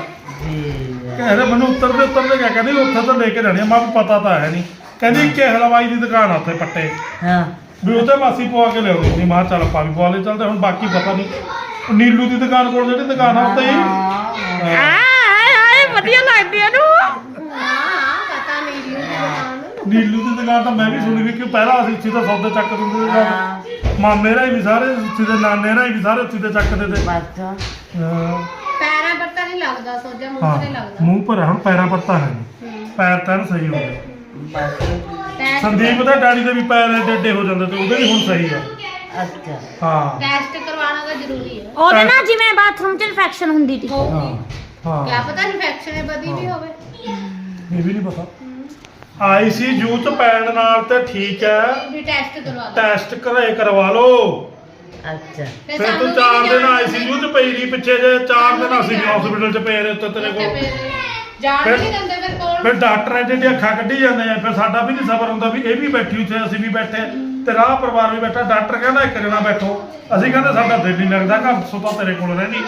ਕਹਿੰਦੇ ਮੈਨੂੰ ਉੱਤਰਦੇ ਉੱਤਰਦੇ ਕਿਆ ਕਹਿੰਦੀ ਉੱਥੇ ਤਾਂ ਲੈ ਕੇ ਜਾਣੀ ਆ। ਮੈਂ ਕਿਹਾ ਪਤਾ ਤਾਂ ਹੈ ਨਹੀਂ। ਕਹਿੰਦੀ ਕਿ ਹਲਵਾਈ ਦੀ ਦੁਕਾਨ ਆ ਉੱਥੇ ਪੱਟੇ। ਹਾਂ। ਵੀ ਉੱਥੇ ਮਾਸੀ ਪਵਾ ਕੇ ਲਿਆਉਂਦੀ ਸੀ। ਮੈਂ ਚੱਲ ਆਪਾਂ ਵੀ ਪਵਾ ਲੈ ਚੱਲਦੇ ਹੁਣ ਬਾਕੀ ਪਤਾ ਨਹੀਂ। ਨੀਲੂ ਦੀ ਦੁਕਾਨ ਕੋਲ ਜਿਹੜੀ ਦੁਕਾਨ ਆ ਉੱਤੇ ਹੀ। ਵਧੀਆ ਲੱਗਦੀ ਆ ਨੂੰ ਪਤਾ ਨਹੀਂ ਜੀ ਨੀਲੂ ਦੀ ਦੁਕਾਨ ਤਾਂ ਮੈਂ ਵੀ ਸੁਣੀ ਵੀ ਕਿ ਪਹਿਲਾਂ ਅਸੀਂ ਉੱਥੇ ਤਾਂ ਸੌਦੇ ਚੱਕ ਦਿੰਦੇ ਸੀ। ਮਾਮੇ ਰਾਂ ਵੀ ਸਾਰੇ ਉੱਥੇ ਦੇ ਨਾਨੇ ਰਾਂ ਵੀ ਸਾਰੇ ਉੱਥੇ ਤੇ ਚੱਕਦੇ ਤੇ ਬਸ। ਹਾਂ। ਪੈਰਾਂ ਪਰ ਤਾਂ ਨਹੀਂ ਲੱਗਦਾ ਸੋਜਾ ਮੂੰਹ ਤੇ ਲੱਗਦਾ। ਮੂੰਹ ਪਰ ਹੁਣ ਪੈਰਾਂ ਪਰ ਤਾਂ ਹੈ ਪੈਰ ਤਾਂ ਸਹੀ ਹੋ ਗਏ ਬਸ। ਸੰਦੀਪ ਦਾ ਡੈਡੀ ਦੇ ਵੀ ਪੈਰ ਏਡੇ ਏਡੇ ਹੋ ਜਾਂਦੇ ਤੇ ਉਹਦੇ ਵੀ ਹੁਣ ਸਹੀ ਆ। ਅੱਛਾ। ਹਾਂ। ਟੈਸਟ ਕਰਵਾਉਣਾ ਤਾਂ ਜ਼ਰੂਰੀ ਹੈ ਉਹਦੇ ਨਾਲ ਜਿਵੇਂ ਬਾਥਰੂਮ 'ਚ ਇਨਫੈਕਸ਼ਨ ਹੁੰਦੀ ਸੀ ਹਾਂ ਕਿਆ ਹਾਂ ਪਤਾ ਇਨਫੈਕਸ਼ਨ ਹੈ ਵਧੀ ਵੀ ਹੋਵੇ। ਇਹ ਵੀ ਨਹੀਂ ਪਤਾ। ਆਈਸੀਯੂ ਚ ਪੈਣ ਨਾਲ ਤੇ ਠੀਕ ਹੈ ਵੀ ਟੈਸਟ ਕਰਵਾ ਲਓ। ਟੈਸਟ ਘਰੇ ਕਰਵਾ ਲਓ। ਅੱਛਾ। ਤੇ ਫਿਰ ਸਾਨੂੰ ਤੂੰ ਚਾਰ ਦਿਨ ਜਾਣਾ। ਆਈਸੀਯੂ ਚ ਪਈ ਰਹੀ ਪਿੱਛੇ ਜੇ ਚਾਰ ਦਿਨ ਅਸੀਂ ਹਸਪੀਟਲ ਚ ਪਏ ਰਹੇ ਉੱਤੇ ਤੇਰੇ ਉੱਥੇ ਕੋਲ। ਫਿਰ ਜਾਣ ਫਿਰ- ਨਹੀਂ ਦਿੰਦੇ ਫਿਰ ਕੋਲ ਫਿਰ ਡਾਕਟਰ ਐ ਜਿਹੜੇ ਅੱਖਾਂ ਕੱਢੀ ਜਾਂਦੇ ਆ ਫਿਰ ਸਾਡਾ ਵੀ ਨਹੀਂ ਸਬਰ ਹੁੰਦਾ ਵੀ ਇਹ ਵੀ ਬੈਠੀ ਉੱਥੇ ਅਸੀਂ ਵੀ ਬੈਠੇ ਤੇ ਰਾਹ ਪਰਿਵਾਰ ਵੀ ਬੈਠਾ ਡਾਕਟਰ ਕਹਿੰਦਾ ਇੱਕ ਜਣਾ ਬੈਠੋ। ਅਸੀਂ ਕਹਿੰਦੇ ਸਾਡਾ ਦਿਲ ਨਹੀਂ ਲੱਗਦਾ ਘਰ ਸੁਤਾ ਤੇਰੇ ਕੋਲ ਰਹਿੰਦੀ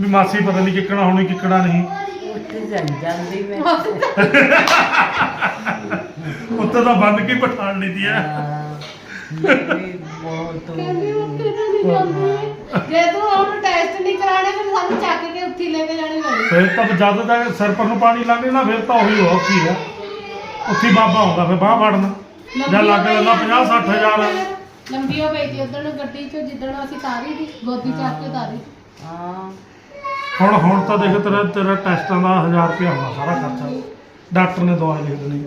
ਵੀ ਮਾਸੀ ਪਤਾ ਨਹੀਂ ਕਿੱਕਣਾ ਹੋਣੀ ਕਿੱਕਣਾ ਨਹੀਂ। ਉੱਠ ਜਾਂ ਜਾਂਦੀ ਮੈਂ। ਉੱਤੇ ਤਾਂ ਬੰਦ ਕੀ ਪਠਾਣ ਲਈਦੀ ਐ। ਹਾਂ। ਨਹੀਂ ਬਹੁਤ ਕਹਿੰਦੀ ਉੱਥੇ ਤਾਂ ਨਹੀਂ ਜਾਂਦੀ? ਜੇ ਤੂੰ ਹੁਣ ਟੈਸਟ ਨਹੀਂ ਕਰਾਣੇ ਫਿਰ ਸਾਨੂੰ ਚੱਕ ਕੇ ਉੱਥੇ ਹੀ ਲੈ ਕੇ ਜਾਣੀ ਪੈਣੀ। ਫਿਰ ਤਾਂ ਜਦ ਤੱਕ ਸਿਰ ਪਰ ਨੂੰ ਪਾਣੀ ਲੰਘੇ ਨਾ ਫਿਰ ਤਾਂ ਉਹੀ ਔਖੀ ਆ। ਉੱਥੇ ਬਾਬਾ ਹੁੰਦਾ ਫਿਰ ਬਾਹ ਫੜਨਾ। ਜਾਂ ਲੱਗ ਲੈਂਦਾ 50 60 ਹਜ਼ਾਰ। ਲੰਬੀ ਹੋ ਗਈ ਸੀ ਉਦੋਂ ਗੱਡੀ ਚੋਂ ਜਿੱਦਣ ਅਸੀਂ ਤਾਰੀ ਦੀ ਗੋਦੀ ਚੱਕ ਕੇ ਤਾਰੀ। ਹਾਂ। ਹੁਣ ਹੁਣ ਤਾਂ ਦੇਖ ਤੇਰਾ ਤੇਰਾ ਟੈਸਟਾਂ ਦਾ 1000 ਰੁਪਇਆ ਹੋਣਾ ਸਾਰਾ ਖਰਚਾ। ਡਾਕਟਰ ਨੇ ਦਵਾਈ ਲਿਖ ਦੇਣੀ।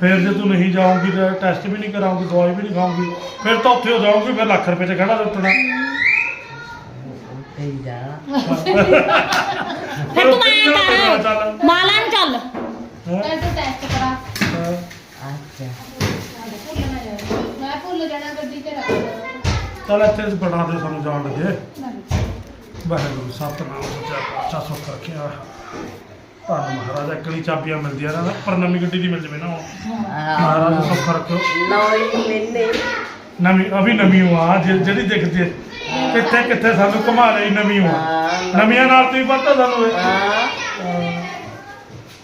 ਫਿਰ ਜੇ ਤੂੰ ਨਹੀਂ ਜਾਊਂਗੀ ਤੇ ਟੈਸਟ ਵੀ ਨਹੀਂ ਕਰਾਉਂਗੀ ਦਵਾਈ ਵੀ ਨਹੀਂ ਖਾਊਂਗੀ ਫਿਰ ਤਾਂ ਉੱਥੇ ਹੋ ਜਾਊਂਗੀ ਫਿਰ ਲੱਖ ਰੁਪਏ ਚ ਖੜਾ ਉੱਠਣਾ ਉੱਠ ਹੀ ਜਾ। ਫਿਰ ਤੂੰ ਐਂ ਚੱਲ ਕਰ ਮਾਲਾ ਨੂੰ ਚੱਲ। ਹੈਂ? ਫਿਰ ਤੂੰ ਟੈਸਟ ਕਰਾ। ਹਾਂ। ਅੱਛਾ। ਮੈਂ ਭੁੱਲ ਜਾਣਾ ਗੱਡੀ ਤੇ ਰੱਖ ਦੇਣਾ। ਚੱਲ ਇੱਥੇ ਬਣਾ ਦੇ ਸਾਨੂੰ ਜਾਣ ਲੱਗੇ। ਵਾਹਿਗੁਰੂ ਸਤਨਾਮ ਸੱਚਾ ਪਾਤਸ਼ਾਹ ਸੁੱਖ ਰੱਖਿਆ। ਧੰਨ ਮਹਾਰਾਜ ਅਕਲੀ ਚਾਬੀਆਂ ਮਿਲਦੀਆਂ ਨਾ ਪਰ ਨਵੀਂ ਗੱਡੀ ਦੀ ਮਿਲ ਜਵੇ ਨਾ ਹੁਣ। ਮਹਾਰਾਜ ਸੁੱਖ ਰੱਖੋ ਮੈਨੇ ਨਵੀਂ ਅਭੀ ਨਵੀਂ ਹੋ ਆ ਜਿ- ਜਿਹੜੀ ਦਿਖਦੀ ਹੈ। ਕਿੱਥੇ ਕਿੱਥੇ ਸਾਨੂੰ ਘੁਮਾ ਲਈ ਨਵੀਂ ਹੋ। ਹਾਂ। ਨਵੀਆਂ ਨਾਲ ਤੁਸੀਂ ਪਤਾ ਸਾਨੂੰ ਇਹ। ਹਾਂ।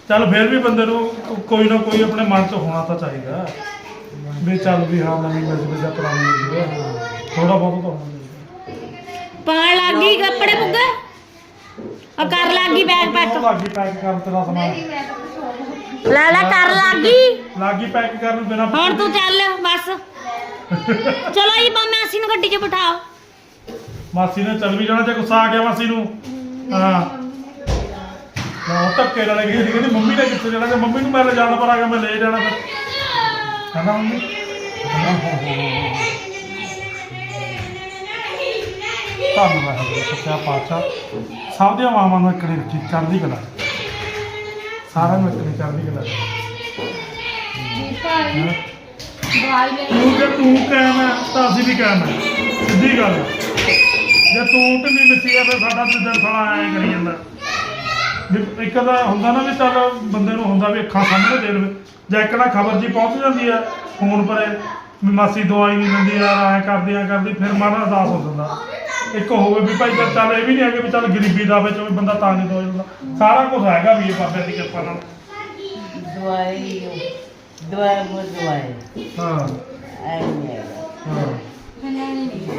ਚੱਲ ਫਿਰ ਵੀ ਬੰਦੇ ਨੂੰ ਕੋ- ਕੋਈ ਨਾ ਕੋਈ ਆਪਣੇ ਮਨ 'ਚ ਹੋਣਾ ਤਾਂ ਚਾਹੀਦਾ। ਵੀ ਚੱਲ ਵੀ ਹਾਂ ਨਵੀਂ ਮਿਲ ਜਵੇ ਜਾਂ ਪੁਰਾਣੀ ਮਿਲ ਜਵੇ। ਥੋੜਾ ਬਹੁਤ ਤਾਂ ਹੋਣਾ ਚਾਹੀਦਾ। ਪਾਣ ਲੱਗੀ ਕੱਪੜੇ ਪੁੱਗਾ ਆ ਕਰ ਲੱਗੀ ਬੈਗ ਪੈਕ ਲੱਗੀ ਪੈਕ ਕਰਨ ਤੇਰਾ ਸਮਾਨ ਨਹੀਂ ਮੈਂ ਤਾਂ ਹੋਰ ਲੈ ਲੈ ਕਰ ਲੱਗੀ। ਲੱਗੀ ਪੈਕ ਕਰਨ ਬਿਨਾ ਹੁਣ ਤੂੰ ਚੱਲ ਬਸ। ਚਲੋ ਜੀ ਮੈਂ ਮਾਸੀ ਨੂੰ ਗੱਡੀ 'ਚ ਬਿਠਾਓ। ਮਾਸੀ ਨੇ ਚੱਲ ਵੀ ਜਾਣਾ ਜੇ ਗੁੱਸਾ ਆ ਗਿਆ ਮਾਸੀ ਨੂੰ। ਹਾਂ। ਉਹ ਧੱਕੇ ਨਾਲ ਗਈ ਸੀ ਕਹਿੰਦੀ ਮੰਮੀ ਨੇ ਕਿੱਥੇ ਜਾਣਾ? ਤੇ ਮੰਮੀ ਨੂੰ ਮੈਂ ਲੈ ਜਾਣਾ ਪਰ ਆ ਗਿਆ ਮੈਂ ਲੈ ਜਾਣਾ ਫਿਰ। ਕਹਿੰਦਾ ਮੰਮੀ। ਧੰਨਵਾਦ ਹੈ ਸੱਚਾ ਪਾਤਸ਼ਾਹ। ਸਭ ਦੀਆਂ ਮਾਵਾਂ ਨੂੰ ਇਕੜੇ ਰੱਖੀ ਚੜ੍ਹਦੀ ਕਲਾ। ਸਾਰਿਆਂ ਨੂੰ ਇਕੜੇ ਚੜ੍ਹਦੀ ਕਲਾ। ਭਾਈ ਹੈਂ। ਦਵਾਈ ਲੈ ਤੂੰ ਜੇ ਤੂੰ ਕਾਇਮ ਹੈ, ਤਾਂ ਅਸੀਂ ਵੀ ਕਾਇਮ ਹੈ। ਸਿੱਧੀ ਗੱਲ ਹੈ। ਜੇ ਤੂੰ ਢਿੱਲੀ ਮਿੱਠੀ ਹੈ, ਫਿਰ ਸਾਡਾ ਤੇ ਸਾਲਾ ਐਂ ਕਰੀ ਜਾਂਦਾ। ਵੀ ਇੱਕ ਤਾਂ ਹੁੰਦਾ ਨਾ ਵੀ ਚੱਲ ਬੰਦੇ ਨੂੰ ਹੁੰਦਾ ਵੀ ਅੱਖਾਂ ਸਾਹਮਣੇ ਦੇ ਲਵੇ। ਜਾਂ ਇੱਕ ਨਾ ਖਬਰ ਜੀ ਪਹੁੰਚ ਜਾਂਦੀ ਹੈ, ਫੋਨ ਪਰੇ, ਵੀ ਮਾਸੀ ਦਵਾਈ ਨਹੀਂ ਦਿੰਦੀ, ਯਾਰ ਐਂ ਕਰਦੀ ਐਂ ਕਰਦੀ, ਫਿਰ ਮਨ ਅਰਦਾਸ ਹੋ ਜਾਂਦਾ। ਇੱਕ ਹੋਵੇ ਵੀ ਭਾਈ ਚੱਲ ਚੱਲ ਇਹ ਵੀ ਨਹੀਂ ਹੈਗਾ ਵੀ ਚੱਲ ਗਰੀਬੀ ਦਾ ਵਿੱਚ ਵੀ ਬੰਦਾ ਤਾਂ ਨਹੀਂ ਦਵਾਈ ਦਿੰਦਾ ਸਾਰਾ ਕੁਝ ਹੈਗਾ ਵੀ ਇਹ ਬਾਬੇ ਦੀ ਕਿਰਪਾ ਨਾਲ। ਦਵਾਈ ਦਵਾਈ ਬੋ ਦਵਾਈ। ਹਾਂ। ਐ ਨਹੀਂ ਹਾਂ।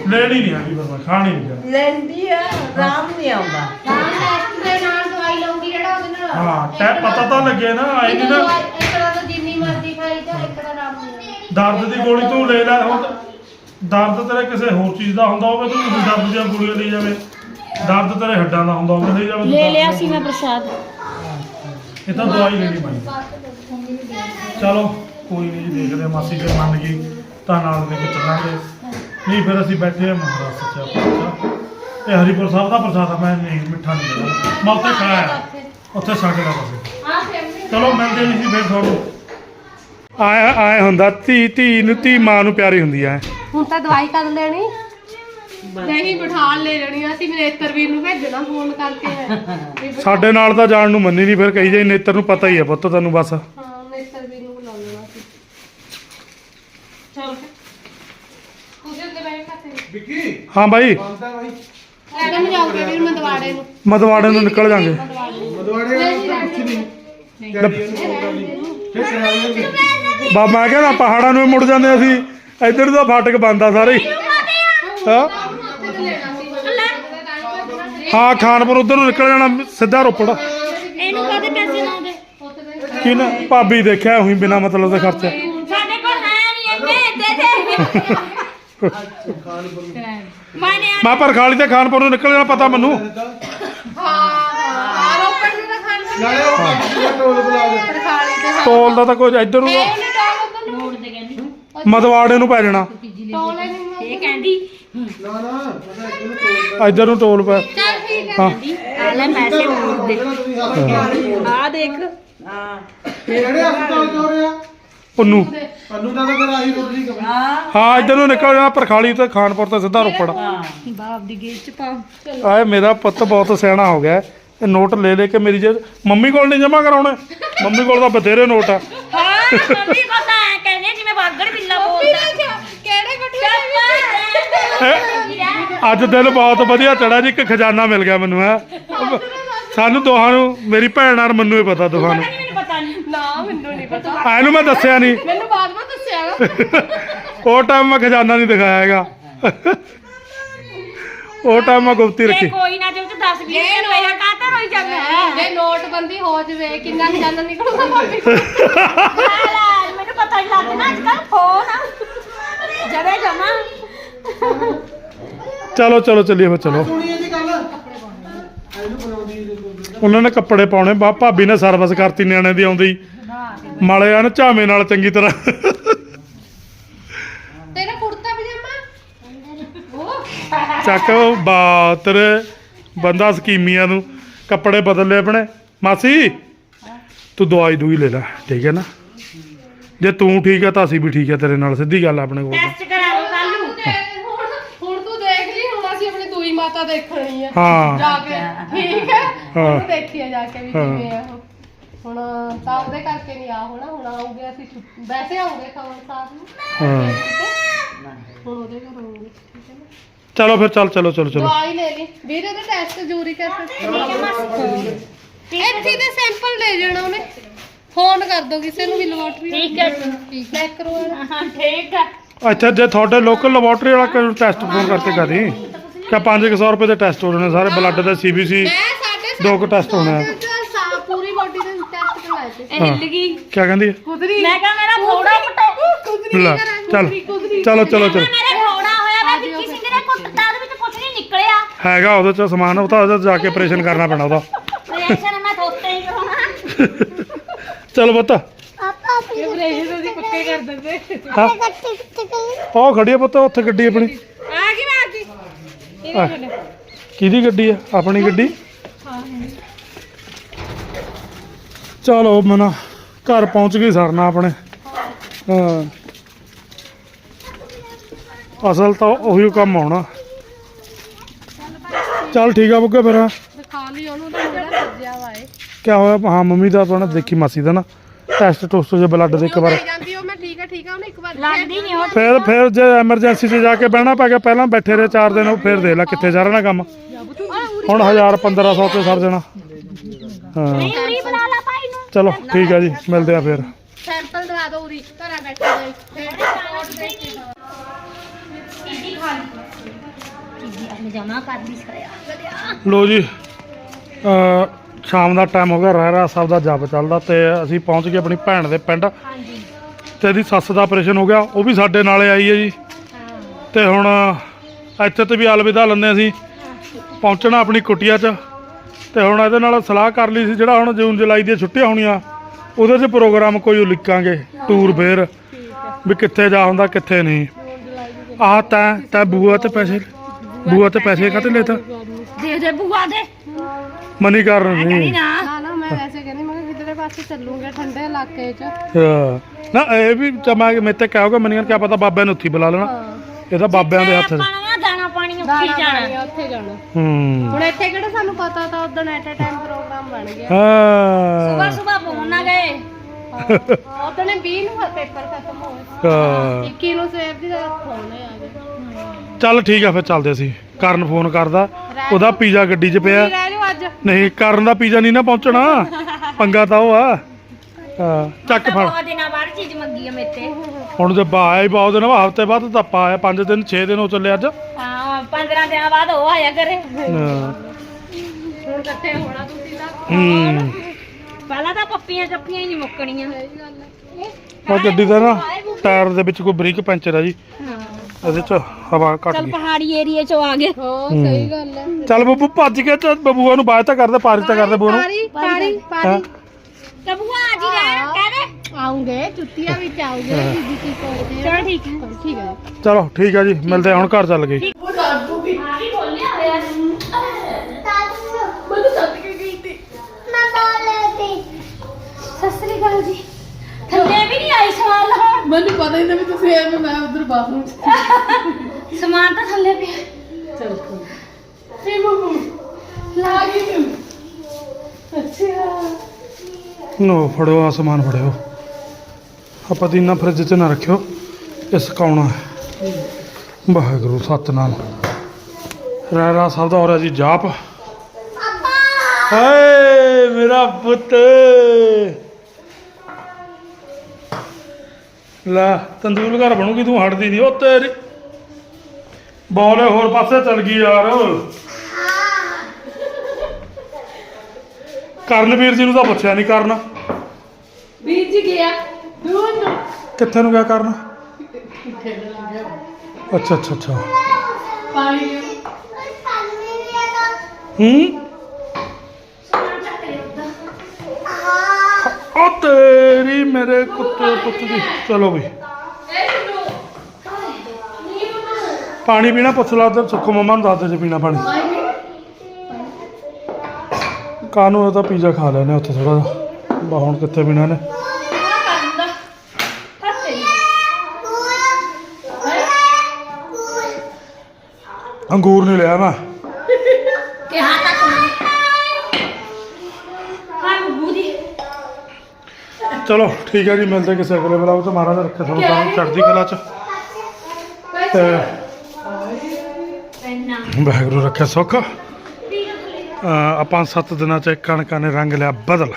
ਲੈਣੀ ਨਹੀਂ। ਪਰ ਮੈਂ ਖਾਣੀ ਨਹੀਂ ਲੈਂਦੀ ਆ ਰਾਮ ਨਹੀਂ ਆਉਂਦਾ। ਰਾਮ ਦੇ ਨਾਲ ਦਵਾਈ ਲਊਂਗੀ ਜਿਹੜਾ ਉਹਦੇ ਨਾਲ ਹਾਂ ਟੈ ਪਤਾ ਤਾਂ ਲੱਗੇ ਨਾ ਆਏ ਨਹੀਂ ਨਾ ਇੱਕ ਤਰ੍ਹਾਂ ਤਾਂ ਜਿੰਨੀ ਮਰਜ਼ੀ ਖਾਈ ਜਾ ਇੱਕ ਤਰ੍ਹਾਂ ਰਾਮ ਨਹੀਂ ਦਰਦ ਦੀ ਗੋਲੀ ਤੂੰ ਲੈ ਲੈ ਹੁਣ ਦਰਦ ਤੇਰੇ ਕਿਸੇ ਹੋਰ ਚੀਜ਼ ਦਾ ਹੁੰਦਾ ਹੋਵੇ ਤੂੰ ਕਿਸੇ ਦਰਦ ਦੀਆਂ ਗੋਲੀਆਂ ਲਈ ਜਾਵੇ। ਦਰਦ ਤੇਰੇ ਹੱਡਾਂ ਦਾ ਹੁੰਦਾ ਹੋਵੇ ਲਈ ਜਾਵੇ ਤੂੰ ਲੈ ਦਰਦ ਲਿਆ ਸੀ ਮੈਂ ਪ੍ਰਸ਼ਾਦ। ਇਹ ਤਾਂ ਦਵਾਈ ਲੈਣੀ ਪੈਣੀ। ਚਲੋ ਕੋਈ ਨਹੀਂ ਜੀ ਦੇਖਦੇ ਹਾਂ, ਮਾਸੀ ਜੇ ਮੰਨ ਗਈ ਤਾਂ ਨਾਲ ਲੈ ਕੇ ਚੱਲਾਂਗੇ। ਨਹੀਂ ਫਿਰ ਅਸੀਂ ਬੈਠੇ ਆ ਮਹਾਰਾਜ ਸੱਚਾ ਪਾਤਸ਼ਾਹ। ਇਹ ਹਰੀਪੁਰ ਸਾਹਿਬ ਦਾ ਪ੍ਰਸਾਦ ਆ ਮੈਂ ਨਹੀਂ ਮਿੱਠਾ ਨਹੀਂ ਲੈਣਾ ਮੈਂ ਉੱਥੇ ਖਾਇਆ। ਉੱਥੇ ਛੱਡ ਲਿਆ ਬਸ ਹਾਂ ਚਲੋ ਮਿਲਦੇ ਨਹੀਂ ਸੀ ਫਿਰ ਤੁਹਾਨੂੰ। ਆਏ ਆਏ ਹੁੰਦਾ ਧੀ ਧੀ ਨੂੰ ਧੀ ਮਾਂ ਨੂੰ ਪਿਆਰੀ ਹੁੰਦੀ ਆ। ਹੁਣ ਤਾਂ ਦਵਾਈ ਕਰ ਲੈਣੀ। ਨਹੀਂ ਬਿਠਾ ਲੈ ਲੈਣੀ ਅਸੀਂ ਨੇਤਰ ਵੀਰ ਨੂੰ ਭੇਜਣਾ ਫੋਨ ਕਰਕੇ। ਵੀ ਬਿਠਾ- ਸਾਡੇ ਨਾਲ ਤਾਂ ਜਾਣ ਨੂੰ ਮੰਨੀ ਨਹੀਂ ਫਿਰ ਕਹੀ ਜਾਈ ਨੇਤਰ ਨੂੰ ਪਤਾ ਹੀ ਹੈ ਪੁੱਤ ਤੈਨੂੰ ਬਸ। ਹਾਂ ਨੇਤਰ ਵੀਰ ਨੂੰ ਬੁਲਾ ਲੈਣਾ ਸੀ ਚਲ। ਤੁਸੀਂ ਉੱਤੇ ਬੈਠ ਕੇ ਹਾਂ ਬਾਈ। ਮੈਡਮ ਜਾਓਗੇ ਵੀਰ ਮੈਂ ਦਵਾੜੇ ਨੂੰ। ਮਦਵਾੜੇ ਨੂੰ ਨਿਕਲ ਜਾਾਂਗੇ। ਬਾ ਮੈਂ ਕਹਿੰਦਾ ਪਹਾੜਾਂ ਨੂੰ ਹੀ ਮੁੜ ਜਾਂਦੇ ਅਸੀਂ। ਇੱਧਰ ਦਾ ਫਾਟਕ ਬੰਦਾ ਸਾਰੇ ਹੀ। ਹਾਂ। ਹਾਂ ਖਾਨਪੁਰ ਉਧਰ ਨੂੰ ਨਿਕਲ ਜਾਣਾ ਸਿੱਧਾ ਰੋਪੜ। ਇਹਨੂੰ ਕਦੇ ਪੈਸੇ ਨਾ ਦੇ ਕੀ ਨਾ ਭਾਬੀ ਦੇਖਿਆ ਉਹੀ ਬਿਨਾ ਮਤਲਬ ਦੇ ਖਰਚੇ। ਸਾਡੇ ਕੋਲ ਹੈ ਨਹੀਂ ਇੰਨੇ ਦੇ ਦੇ ਮੈਨੇ ਮੈਂ ਪਰ ਖਾਲੀ ਤੇ ਖਾਨਪੁਰ ਨੂੰ ਨਿਕਲ ਜਾਣਾ ਪਤਾ ਮੈਨੂੰ? ਹਾਂ। ਨੂੰ ਤਾਂ ਖਾਣ ਪਰ ਖਾਲੀ ਤੇ ਟੋਲ ਦਾ ਤਾਂ ਕੋਈ ਇੱਧਰ ਨੂੰ ਉਹਨੇ ਟੋਲ ਉੱਧਰ ਨੂੰ ਮੋੜ ਦੇ ਕਹਿੰਦੀ। ਮਦਵਾੜੇ ਨੂੰ ਪੈ ਜਾਣਾ। ਟੋਲ ਨਹੀਂ ਇਹ ਕਹਿੰਦੀ ਇੱਧਰ ਨੂੰ ਟੋਲ ਪੈ। ਚੱਲ ਠੀਕ ਹੈ। ਹਾਂ ਆ ਲੈ ਪੈਸੇ ਮੋੜ ਦੇ। ਆ ਦੇਖ। ਹਾਂ। ਪੁੰਨੂ। ਪੰਨੂ ਦਾ ਤਾਂ ਫਿਰ ਆਹੀ ਰੋਟੀ ਨਹੀਂ ਹਾਂ। ਹਾਂ ਇੱਧਰ ਨੂੰ ਨਿਕਲ ਜਾਣਾ ਪਰਖਾਲੀ ਤੇ ਖਾਨਪੁਰ ਤੇ ਸਿੱਧਾ ਰੋਪੜ। ਬਾਪ ਦੀ ਗੇਟ ਚ ਪਾ। ਆਏ ਮੇਰਾ ਪੁੱਤ ਬਹੁਤ ਸਿਆਣਾ ਹੋ ਗਿਆ। ਹੈ। ਇਹ ਨੋਟ ਲੈ ਲੈ ਕੇ ਮੇਰੀ ਜੇ ਮੰਮੀ ਕੋਲ ਨਹੀਂ ਜਮਾ ਕਰਾਉਣੇ। ਮੰਮੀ ਕੋਲ ਤਾਂ ਬਥੇਰੇ ਨੋਟ ਆ। ਹਾਂ ਮੰਮੀ ਕੋ ਤਾਂ ਐਂ ਕਹਿੰਦੇ ਜਿਵੇਂ ਬਾਗੜ ਬਿੱਲਾ ਬੋਲਦਾ। ਕਿਹੜੇ ਬਟੂਏ ਹੈਂ? ਅੱਜ ਦਿਨ ਬਹੁਤ ਵਧੀਆ ਚੜਾ ਜੀ ਇੱਕ ਖਜ਼ਾਨਾ ਮਿਲ ਗਿਆ ਮੈਨੂੰ ਹੈ। ਸਾਨੂੰ ਦੋਹਾਂ ਨੂੰ ਮੇਰੀ ਭੈਣ ਨਾਲ ਮੈਨੂੰ ਹੀ ਪਤਾ ਦੋਹਾਂ ਨੂੰ। ਮੈਨੂੰ ਪਤਾ ਨਹੀਂ ਨਾ ਮੈਨੂੰ ਨਹੀਂ ਪਤਾ। ਆ ਇਹਨੂੰ ਮੈਂ ਦੱਸਿਆ ਨਹੀਂ ਮੈਨੂੰ ਬਾਅਦ ਵਿੱਚ ਦੱਸਿਆ। ਨਾ ਉਹ ਟਾਈਮ ਮੈਂ ਖਜ਼ਾਨਾ ਨਹੀਂ ਦਿਖਾਇਆ ਹੈਗਾ। ਉਹ ਟਾਈਮ ਮੈਂ ਗੁਪਤੀ ਰੱਖੀ। ਕੋਈ ਨਾ ਜੇ ਉਹ 10 20 ਰੁਪਏ ਪਿਆ ਕਾਹਤੇ ਰੋਈ ਜਾਂਦੀ? ਜੇ ਨੋਟਬੰਦੀ ਹੋ ਜਵੇ ਕਿੰਨਾ ਖਜ਼ਾਨਾ ਨਿਕਲੂਗਾ ਭਾਬੀ ਲੈ ਮੈਨੂੰ ਪਤਾ ਹੀ ਲੱਗਦਾ ਅੱਜ ਕੱਲ ਫੋਨ ਜਦੇ ਜਮਾ ਚਲੋ ਚਲੋ ਚੱਲੀਏ ਫਿਰ ਚਲੋ। ਉਹਨਾਂ ਨੇ ਕੱਪੜੇ ਪਾਉਣੇ ਬਾ ਭਾਬੀ ਨੇ ਸਰਵਿਸ ਕਰਤੀ ਨਿਆਣੇ ਦੀ ਆਉਂਦੀ। ਮਾਲੇ ਆ ਨਾ ਝਾਵੇਂ ਨਾਲ ਚੰਗੀ ਤਰ੍ਹਾਂ ਤੇਰਾ ਕੁੜਤਾ ਪਜਾਮਾ ਉਹ ਚੱਕ ਬਾਤਰ ਬੰਦਾ ਸਕੀਮੀਆਂ ਨੂੰ ਕੱਪੜੇ ਬਦਲ ਲਏ ਆਪਣੇ। ਮਾਸੀ ਤੂੰ ਦਵਾਈ ਦੂਈ ਲੈ ਲੈ ਠੀਕ ਹੈ ਨਾ? ਜੇ ਤੂੰ ਠੀਕ ਹੈ ਤਾਂ ਅਸੀਂ ਵੀ ਠੀਕ ਹੈ ਤੇਰੇ ਨਾਲ ਸਿੱਧੀ ਗੱਲ ਆ ਆਪਣੇ ਕੋਲ। ਟੈਸਟ ਕਰਾ ਲਓ ਕੱਲ ਨੂੰ। ਤੇ ਹੁਣ ਹੁਣ ਤੂੰ ਦੇਖ ਲਈ ਹੁਣ ਅਸੀਂ ਆਪਣੀ ਦੂਈ ਮਾਤਾ ਦੇਖਣੀ ਆ। ਹਾਂ। ਜਾ ਕੇ ਠੀਕ ਹੈ? ਹਾਂ। ਹੁਣ ਦੇਖੀਏ ਜਾ ਕੇ ਵੀ ਹਾਂ। ਕਿਵੇਂ ਆ ਉਹ। ਹੁਣ ਤਾਂ ਉਹਦੇ ਕਰਕੇ ਨਹੀਂ ਆ ਹੋਣਾ ਹੁਣ ਆਉਂਗੇ ਅਸੀਂ ਛੁੱਟ- ਵੈਸੇ ਆਉਂਗੇ ਖਬਰ ਸਾਹਿਬ ਨੂੰ। ਹਾਂ। ਹੁਣ ਉਹਦੇ ਘਰ ਆਉਂਗੇ ਠੀਕ ਹੈ ਨਾ? ਚਲੋ ਫਿਰ ਚੱਲ ਚਲੋ ਚਲੋ ਚਲੋ। ਦਵਾਈ ਲੈ ਲਈ। ਵੀਰੇ ਦੇ ਟੈਸਟ ਜੂਰੀ ਐਸਿਡ ਇੱਥੇ ਦੇ ਸੈਂਪਲ ਲੈ ਜਾਣਾ ਉਹਨੇ। ਫੋਨ ਕਰ ਦੋ ਕਿਸੇ ਨੂੰ ਵੀ ਲੈਬੋਰਟਰੀ ਠੀਕ ਹੈ ਠੀਕ ਹੈ ਕਰਵਾਉਣਾ ਹਾਂ ਠੀਕ ਹੈ। ਅੱਛਾ ਜੇ ਤੁਹਾਡੇ ਲੋਕਲ ਲੈਬੋਰਟਰੀ ਵਾਲਾ ਕੋਈ ਟੈਸਟ ਫੋਨ ਕਰਕੇ ਕਰੀ ਕਿ 500 ਰੁਪਏ ਦੇ ਟੈਸਟ ਹੋ ਰਹੇ ਨੇ ਸਾਰੇ ਬਲੱਡ ਦੇ ਸੀਬੀਸੀ ਦੋ ਕੁ ਟੈਸਟ ਹੋਣੇ ਆ। ਸਾ ਪੂਰੀ ਬੋਡੀ ਦੇ ਟੈਸਟ ਕਰਵਾਏ ਤੇ ਇਹ ਹਿੱਲ ਗਈ। ਕੀ ਕਹਿੰਦੀ ਹੈ? ਕੁਦਰੀ। ਮੈਂ ਕਿਹਾ ਮੇਰਾ ਥੋੜਾ ਪਟੋ ਕੁਦਰੀ ਲੈ ਚੱਲ ਚਲੋ ਚਲੋ ਚਲੋ। ਮੇਰੇ ਥੋੜਾ ਹੋਇਆ ਮੈਂ ਵਿੱਕੀ ਸਿੰਘ ਨੇ ਕੁੱਟਤਾ ਉਹਦੇ ਵਿੱਚ ਕੁਝ ਨਹੀਂ ਨਿਕਲਿਆ ਹੈਗਾ ਉਹਦੇ ਚ ਸਮਾਨ ਉਹ ਤਾਂ ਉਹਦੇ 'ਚ ਜਾ ਕੇ ਆਪਰੇਸ਼ਨ ਕਰਨਾ ਪੈਣਾ ਉਹਦਾ। ਰਿਐਕਸ਼ਨ ਮੈਂ ਥੋਤੇ ਹੀ ਕਰਾਉਣਾ। ਚਲੋ ਪੁੱਤ। ਇਹ ਬਰੇਜ ਦੀ ਪੱਕੇ ਕਰ ਦਿੰਦੇ। ਹਾਂ। ਉਹ ਖੜੀ ਆ ਪੁੱਤ ਉੱਥੇ ਗੱਡੀ ਆਪਣੀ। ਆ ਗਈ ਮੈਂ ਆ ਗਈ ਆ, ਕਿਹਦੀ ਗੱਡੀ ਆ? ਆਪਣੀ ਗੱਡੀ? ਚਲੋ ਮਨਾ ਘਰ ਪਹੁੰਚ ਗਈ ਸਰਨਾ ਆਪਣੇ। ਹਾਂ। ਅਸਲ ਤਾਂ ਉਹੀ ਕੰਮ ਆਉਣਾ। ਚੱਲ ਠੀਕ ਆ ਬੁੱਗੇ ਫਿਰ। ਦਿਖਾ ਲਈ ਉਹਨੂੰ ਤਾਂ ਮੇਰਾ ਸੱਜਿਆ ਵਾ ਏ ਕਿਆ ਹੋਇਆ? ਹਾਂ ਮੰਮੀ ਦਾ ਆਪਣਾ ਦੇਖੀ ਮਾਸੀ ਦਾ ਨਾ। ਟੈਸਟ ਟੁਸਟ ਜੇ ਬਲੱਡ ਦੇ ਇੱਕ ਵਾਰ। ਜਾਂਦੀ ਉਹ ਮੈਂ ਠੀਕ ਆ ਠੀਕ ਆ ਉਹਨੇ ਇੱਕ ਵਾਰ ਲੱਗਦੀ ਨਹੀਂ ਉਹ। ਫਿਰ ਫਿਰ ਜੇ ਐਮਰਜੈਂਸੀ 'ਚ ਜਾ ਕੇ ਬਹਿਣਾ ਪੈ ਗਿਆ ਪਹਿਲਾਂ ਬੈਠੇ ਰਹੇ 4 ਦਿਨ ਉਹ ਫਿਰ ਦੇਖ ਲੈ ਕਿੱਥੇ ਜਾ ਰਹਿਣਾ ਕੰਮ। ਹੁਣ 1000 1500 ਤੇ ਸਰ ਜਾਣਾ। ਹਾਂ। ਨਹੀਂ ਉਰੀ ਬੁਲਾ ਲਾ ਭਾਈ ਨੂੰ। ਚਲੋ ਠੀਕ ਆ ਜੀ ਮਿਲਦੇ ਆ ਫਿਰ। ਸੈਂਪਲ ਦਵਾ ਦੋ ਉਰੀ ਘਰਾਂ ਬੈਠੇ ਦੇ ਫਿਰ ਰਿਪੋਰਟ ਦੇ ਕੇ ਜਮਾ ਕਰ ਦੀ ਸਰਿਆ ਲੋ ਜੀ ਅ ਸ਼ਾਮ ਦਾ ਟਾਈਮ ਹੋ ਗਿਆ ਰਹਿਰਾ ਸਾਹਿਬ ਦਾ ਜਪ ਚੱਲਦਾ ਤੇ ਅਸੀਂ ਪਹੁੰਚ ਗਏ ਆਪਣੀ ਭੈਣ ਦੇ ਪਿੰਡ। ਹਾਂਜੀ। ਤੇ ਇਹਦੀ ਸੱਸ ਦਾ ਆਪਰੇਸ਼ਨ ਹੋ ਗਿਆ ਉਹ ਵੀ ਸਾਡੇ ਨਾਲੇ ਆਈ ਹੈ ਜੀ। ਤੇ ਹੁਣ ਇੱਥੇ ਤੇ ਵੀ ਅਲਵਿਦਾ ਲੰਨੇ ਅਸੀਂ ਪਹੁੰਚਣਾ ਆਪਣੀ ਕੁਟੀਆ 'ਚ। ਤੇ ਹੁਣ ਇਹਦੇ ਨਾਲ ਸਲਾਹ ਕਰ ਲਈ ਸੀ ਜਿਹੜਾ ਹੁਣ ਜੂਨ ਜੁਲਾਈ ਦੀਆਂ ਛੁੱਟੀਆਂ ਹੋਣੀਆਂ ਉਹਦੇ 'ਚ ਪ੍ਰੋਗਰਾਮ ਕੋਈ ਉਲੀਕਾਂਗੇ ਟੂਰ ਫੇਰ। ਵੀ ਕਿੱਥੇ ਜਾ ਹੁੰਦਾ ਕਿੱਥੇ ਨਹੀਂ। ਆਹ ਤਾਂ ਤਾਂ ਬੂਆ ਤੇ ਪੈਸੇ ਬੂਆ ਤੇ ਪੈਸੇ ਕਾਹਤੇ ਲੈਤਾ? ਦੇ ਦੇ ਬੁਆ ਦੇ। ਮਨੀ ਕਰ ਕਰੀ ਨਹੀਂ ਨਾ। ਨਾ ਨਾ ਮੈਂ ਵੈਸੇ ਕਹਿੰਦੀ ਮੈਂ ਕਿਹਾ ਕਿਧਰੇ ਪਾਸੇ ਚੱਲੂਗੇ ਠੰਡੇ ਇਲਾਕੇ 'ਚ। ਹਾਂ। ਨਾ ਇਹ ਵੀ ਚਮਾ ਕੇ ਮੇਤੇ ਕਹੋਗੇ ਮੈਨੂੰ ਕਿਆ ਪਤਾ ਬਾਬਿਆਂ ਨੂੰ ਉੱਥੇ ਹੀ ਬੁਲਾ ਲੈਣਾ। ਹਾਂ। ਇਹ ਤਾਂ ਬਾਬਿਆਂ ਦੇ ਹੱਥ। 'ਚ ਆਪਾਂ ਨੂੰ ਨਾ ਦਾਣਾ ਪਾਣੀ ਉੱਥੇ ਦਾਣਾ ਜਾਣਾ। ਪਾਣੀ ਆ, ਉੱਥੇ ਜਾਣਾ। ਹੂੰ। ਹੁਣ ਇੱਥੇ ਕਿਹੜਾ ਸਾਨੂੰ ਪਤਾ ਤਾਂ ਉਦੋਂ ਐਟ ਅ ਟਾਈਮ ਪ੍ਰੋਗਰਾਮ ਬਣ ਗਿਆ। ਹਾਂ। ਸੁਬਾ ਫੋਨ ਨਾ ਗਏ ਉਦੋਂ ਨੇ 20 ਨੂੰ ਪੇਪਰ ਖਤਮ ਹੋਏ। ਹਾਂ। 21 ਨੂੰ ਸਵੇਰ ਦੀ ਰਾਤ ਹੋਣੇ ਆ ਗਏ। ਚੱਲ ਠੀਕ ਆ ਫਿਰ ਚੱਲਦੇ ਅਸੀਂ। ਕਰਨ ਫੋਨ ਕਰਦਾ। ਉਹਦਾ ਪੀਜ਼ਾ ਗੱਡੀ 'ਚ ਪਿਆ। ਅੱਜ। ਨਹੀਂ ਕਰਨ ਦਾ ਪੀਜ਼ਾ ਨਹੀਂ ਨਾ ਪਹੁੰਚਣਾ। ਪੰਗਾ ਤਾਂ ਉਹ ਆ। ਹਾਂ ਚੱਕ ਤਾਂ ਫੜ। ਬਹੁਤ ਦਿਨਾਂ ਬਾਅਦ ਚੀਜ਼ ਮੰਗੀ ਆ ਮੇਤੇ ਹੁਣ ਜੇ ਬਾਇਆ ਹੀ ਬਹੁਤ ਦਿਨ ਹਫ਼ਤੇ ਬਾਅਦ ਤਾਂ ਪਾਇਆ 5 ਦਿਨ 6 ਦਿਨ ਹੋ ਚੱਲੇ ਅੱਜ। ਹਾਂ 15 ਦਿਨਾਂ ਬਾਅਦ ਉਹ ਆਇਆ ਕਰੇ ਹਾਂ। ਹੁਣ ਇਕੱਠੇ ਹੋਣਾ ਤੁਸੀਂ ਤਾਂ? ਹੂੰ। ਪਹਿਲਾਂ ਤਾਂ ਪੱਪੀਆਂ ਚੱਪੀਆਂ ਹੀ ਨਹੀਂ ਮੁੱਕਣੀਆਂ। ਹੈ ਉਹ ਗੱਡੀ ਦਾ ਨਾ ਟਾਇਰ ਦੇ ਵਿੱਚ ਕੋਈ ਬ੍ਰੇਕ ਪੈਂਚਰ ਆ ਜੀ। ਇਹਦੇ ਚ ਹਵਾ ਘੱਟ ਚੱਲ ਗਈ। ਪਹਾੜੀ ਏਰੀਏ ਚੋਂ ਆ ਗਏ। ਹਾਂ ਸਹੀ ਗੱਲ ਹੈ। ਚੱਲ ਬੱਬੂ ਭੱਜ ਕੇ ਚੱਲ ਬੱਬੂਆ ਨੂੰ ਬਾਅਦ ਤਾਂ ਕਰਦੇ ਪਾਰੀ ਤਾਂ ਕਰਦੇ ਨੂੰ ਪਾਰੀ ਪਾਰੀ ਹਾਂ? ਪਾਰੀ ਕਬੂਆ ਆ ਜੀ ਰਹਿਣ ਕਹਿ ਦੇ। ਆਉਂਗੇ ਚੁੱਤੀਆਂ ਵਿੱਚ ਆਉਂਗੇ ਦੀਦੀ ਕੀ ਕਰਦੇ ਚਲ ਠੀਕ ਹੈ। ਠੀਕ ਹੈ। ਚਲੋ ਠੀਕ ਆ ਜੀ ਮਿਲਦੇ ਹੁਣ ਘਰ ਚੱਲ ਗਏ। ਹਾਂ ਵੀ। ਬੋਲਿਆ ਹੋਇਆ ਸਸਰੀ ਗੱਲ ਜੀ। ਥੱਲੇ ਵੀ ਨਹੀਂ ਆਈ ਸਮਾਨ ਲਾਉਣ। ਮੈਨੂੰ ਪਤਾ ਹੀ ਨਹੀਂ ਵੀ ਤੁਸੀਂ ਐਵੇਂ ਮੈਂ ਉਧਰ ਬਾਥਰੂਮ ਚ ਸਮਾਨ ਤਾਂ ਥੱਲੇ ਪਿਆ। ਚਲ ਫੇ ਬਬੂ ਲਾ ਗਈ ਤੂੰ ਅੱਛਾ। ਨੋ ਫੜੋ ਆ ਸਮਾਨ ਫੜਿਓ। ਆਪਾਂ ਦੀਨਾ ਫਰਿੱਜ 'ਚ ਨਾ ਰੱਖਿਓ ਇਹ ਸੁਕਾਉਣਾ ਹੈ। ਵਾਹਿਗੁਰੂ ਸਤਨਾਮ। ਰਹਿਰਾ ਸਾਹਿਬ ਦਾ ਹੋ ਰਿਹਾ ਜੀ ਜਾਪ। ਹਾਏ ਮੇਰਾ ਪੁੱਤ। ਲੈ ਤੰਦੂਰ ਘਰ ਬਣੂਗੀ ਤੂੰ ਹਟਦੀ ਨਹੀਂ ਉਹ ਤੇਰੀ ਬੋਲੇ ਹੋਰ ਪਾਸੇ ਚਲ ਗਈ ਯਾਰ। ਕਰਨਵੀਰ ਜੀ ਨੂੰ ਤਾਂ ਪੁੱਛਿਆ ਨਹੀਂ ਕਰਨਾ। ਵੀਰ ਜੀ ਗਿਆ ਦੂਰ ਨੂੰ। ਕਿੱਥੇ ਨੂੰ ਗਿਆ ਕਰਨ? ਅੱਛਾ ਅੱਛਾ ਅੱਛਾ। ਪਾਣੀ ਹੂੰ ਉਹ ਤੇਰੀ ਮੇਰੇ ਕੁੱਤੇ ਪੁੱਤ ਦੀ, ਚਲੋ ਵੀ। ਪਾਣੀ ਪੀਣਾ, ਪੁੱਛ ਲਾ ਤੇ ਸੁੱਖੋ ਮਮਾ ਨੂੰ ਦੱਸ ਦੇ ਜੇ ਪੀਣਾ ਪਾਣੀ। ਕਾਨੂੰ ਉਹਦਾ ਪੀਜ਼ਾ ਖਾ ਲੈਨੇ ਉੱਥੇ ਥੋੜਾ ਜਿਹਾ। ਬਾ, ਹੁਣ ਕਿੱਥੇ ਪੀਣਾ ਨੇ ਅੰਗੂਰ ਨਹੀਂ ਲਿਆ ਮੈਂ। ਚਲੋ ਠੀਕ ਹੈ ਜੀ ਮਿਲਦੇ ਕਿਸੇ ਅਗਲੇ ਬਲਾਗ ਤੋਂ ਮਹਾਰਾਜ ਰੱਖੇ ਤੁਹਾਨੂੰ ਸਾਰਿਆਂ ਚੜ੍ਹਦੀ ਕਲਾ ਚ। ਤੇ ਵਾਹਿਗੁਰੂ ਰੱਖੇ ਸੁੱਖ। ਆਪਾਂ ਸੱਤ ਦਿਨਾਂ ਚ ਕਣਕਾਂ ਨੇ ਰੰਗ ਲਿਆ ਬਦਲ।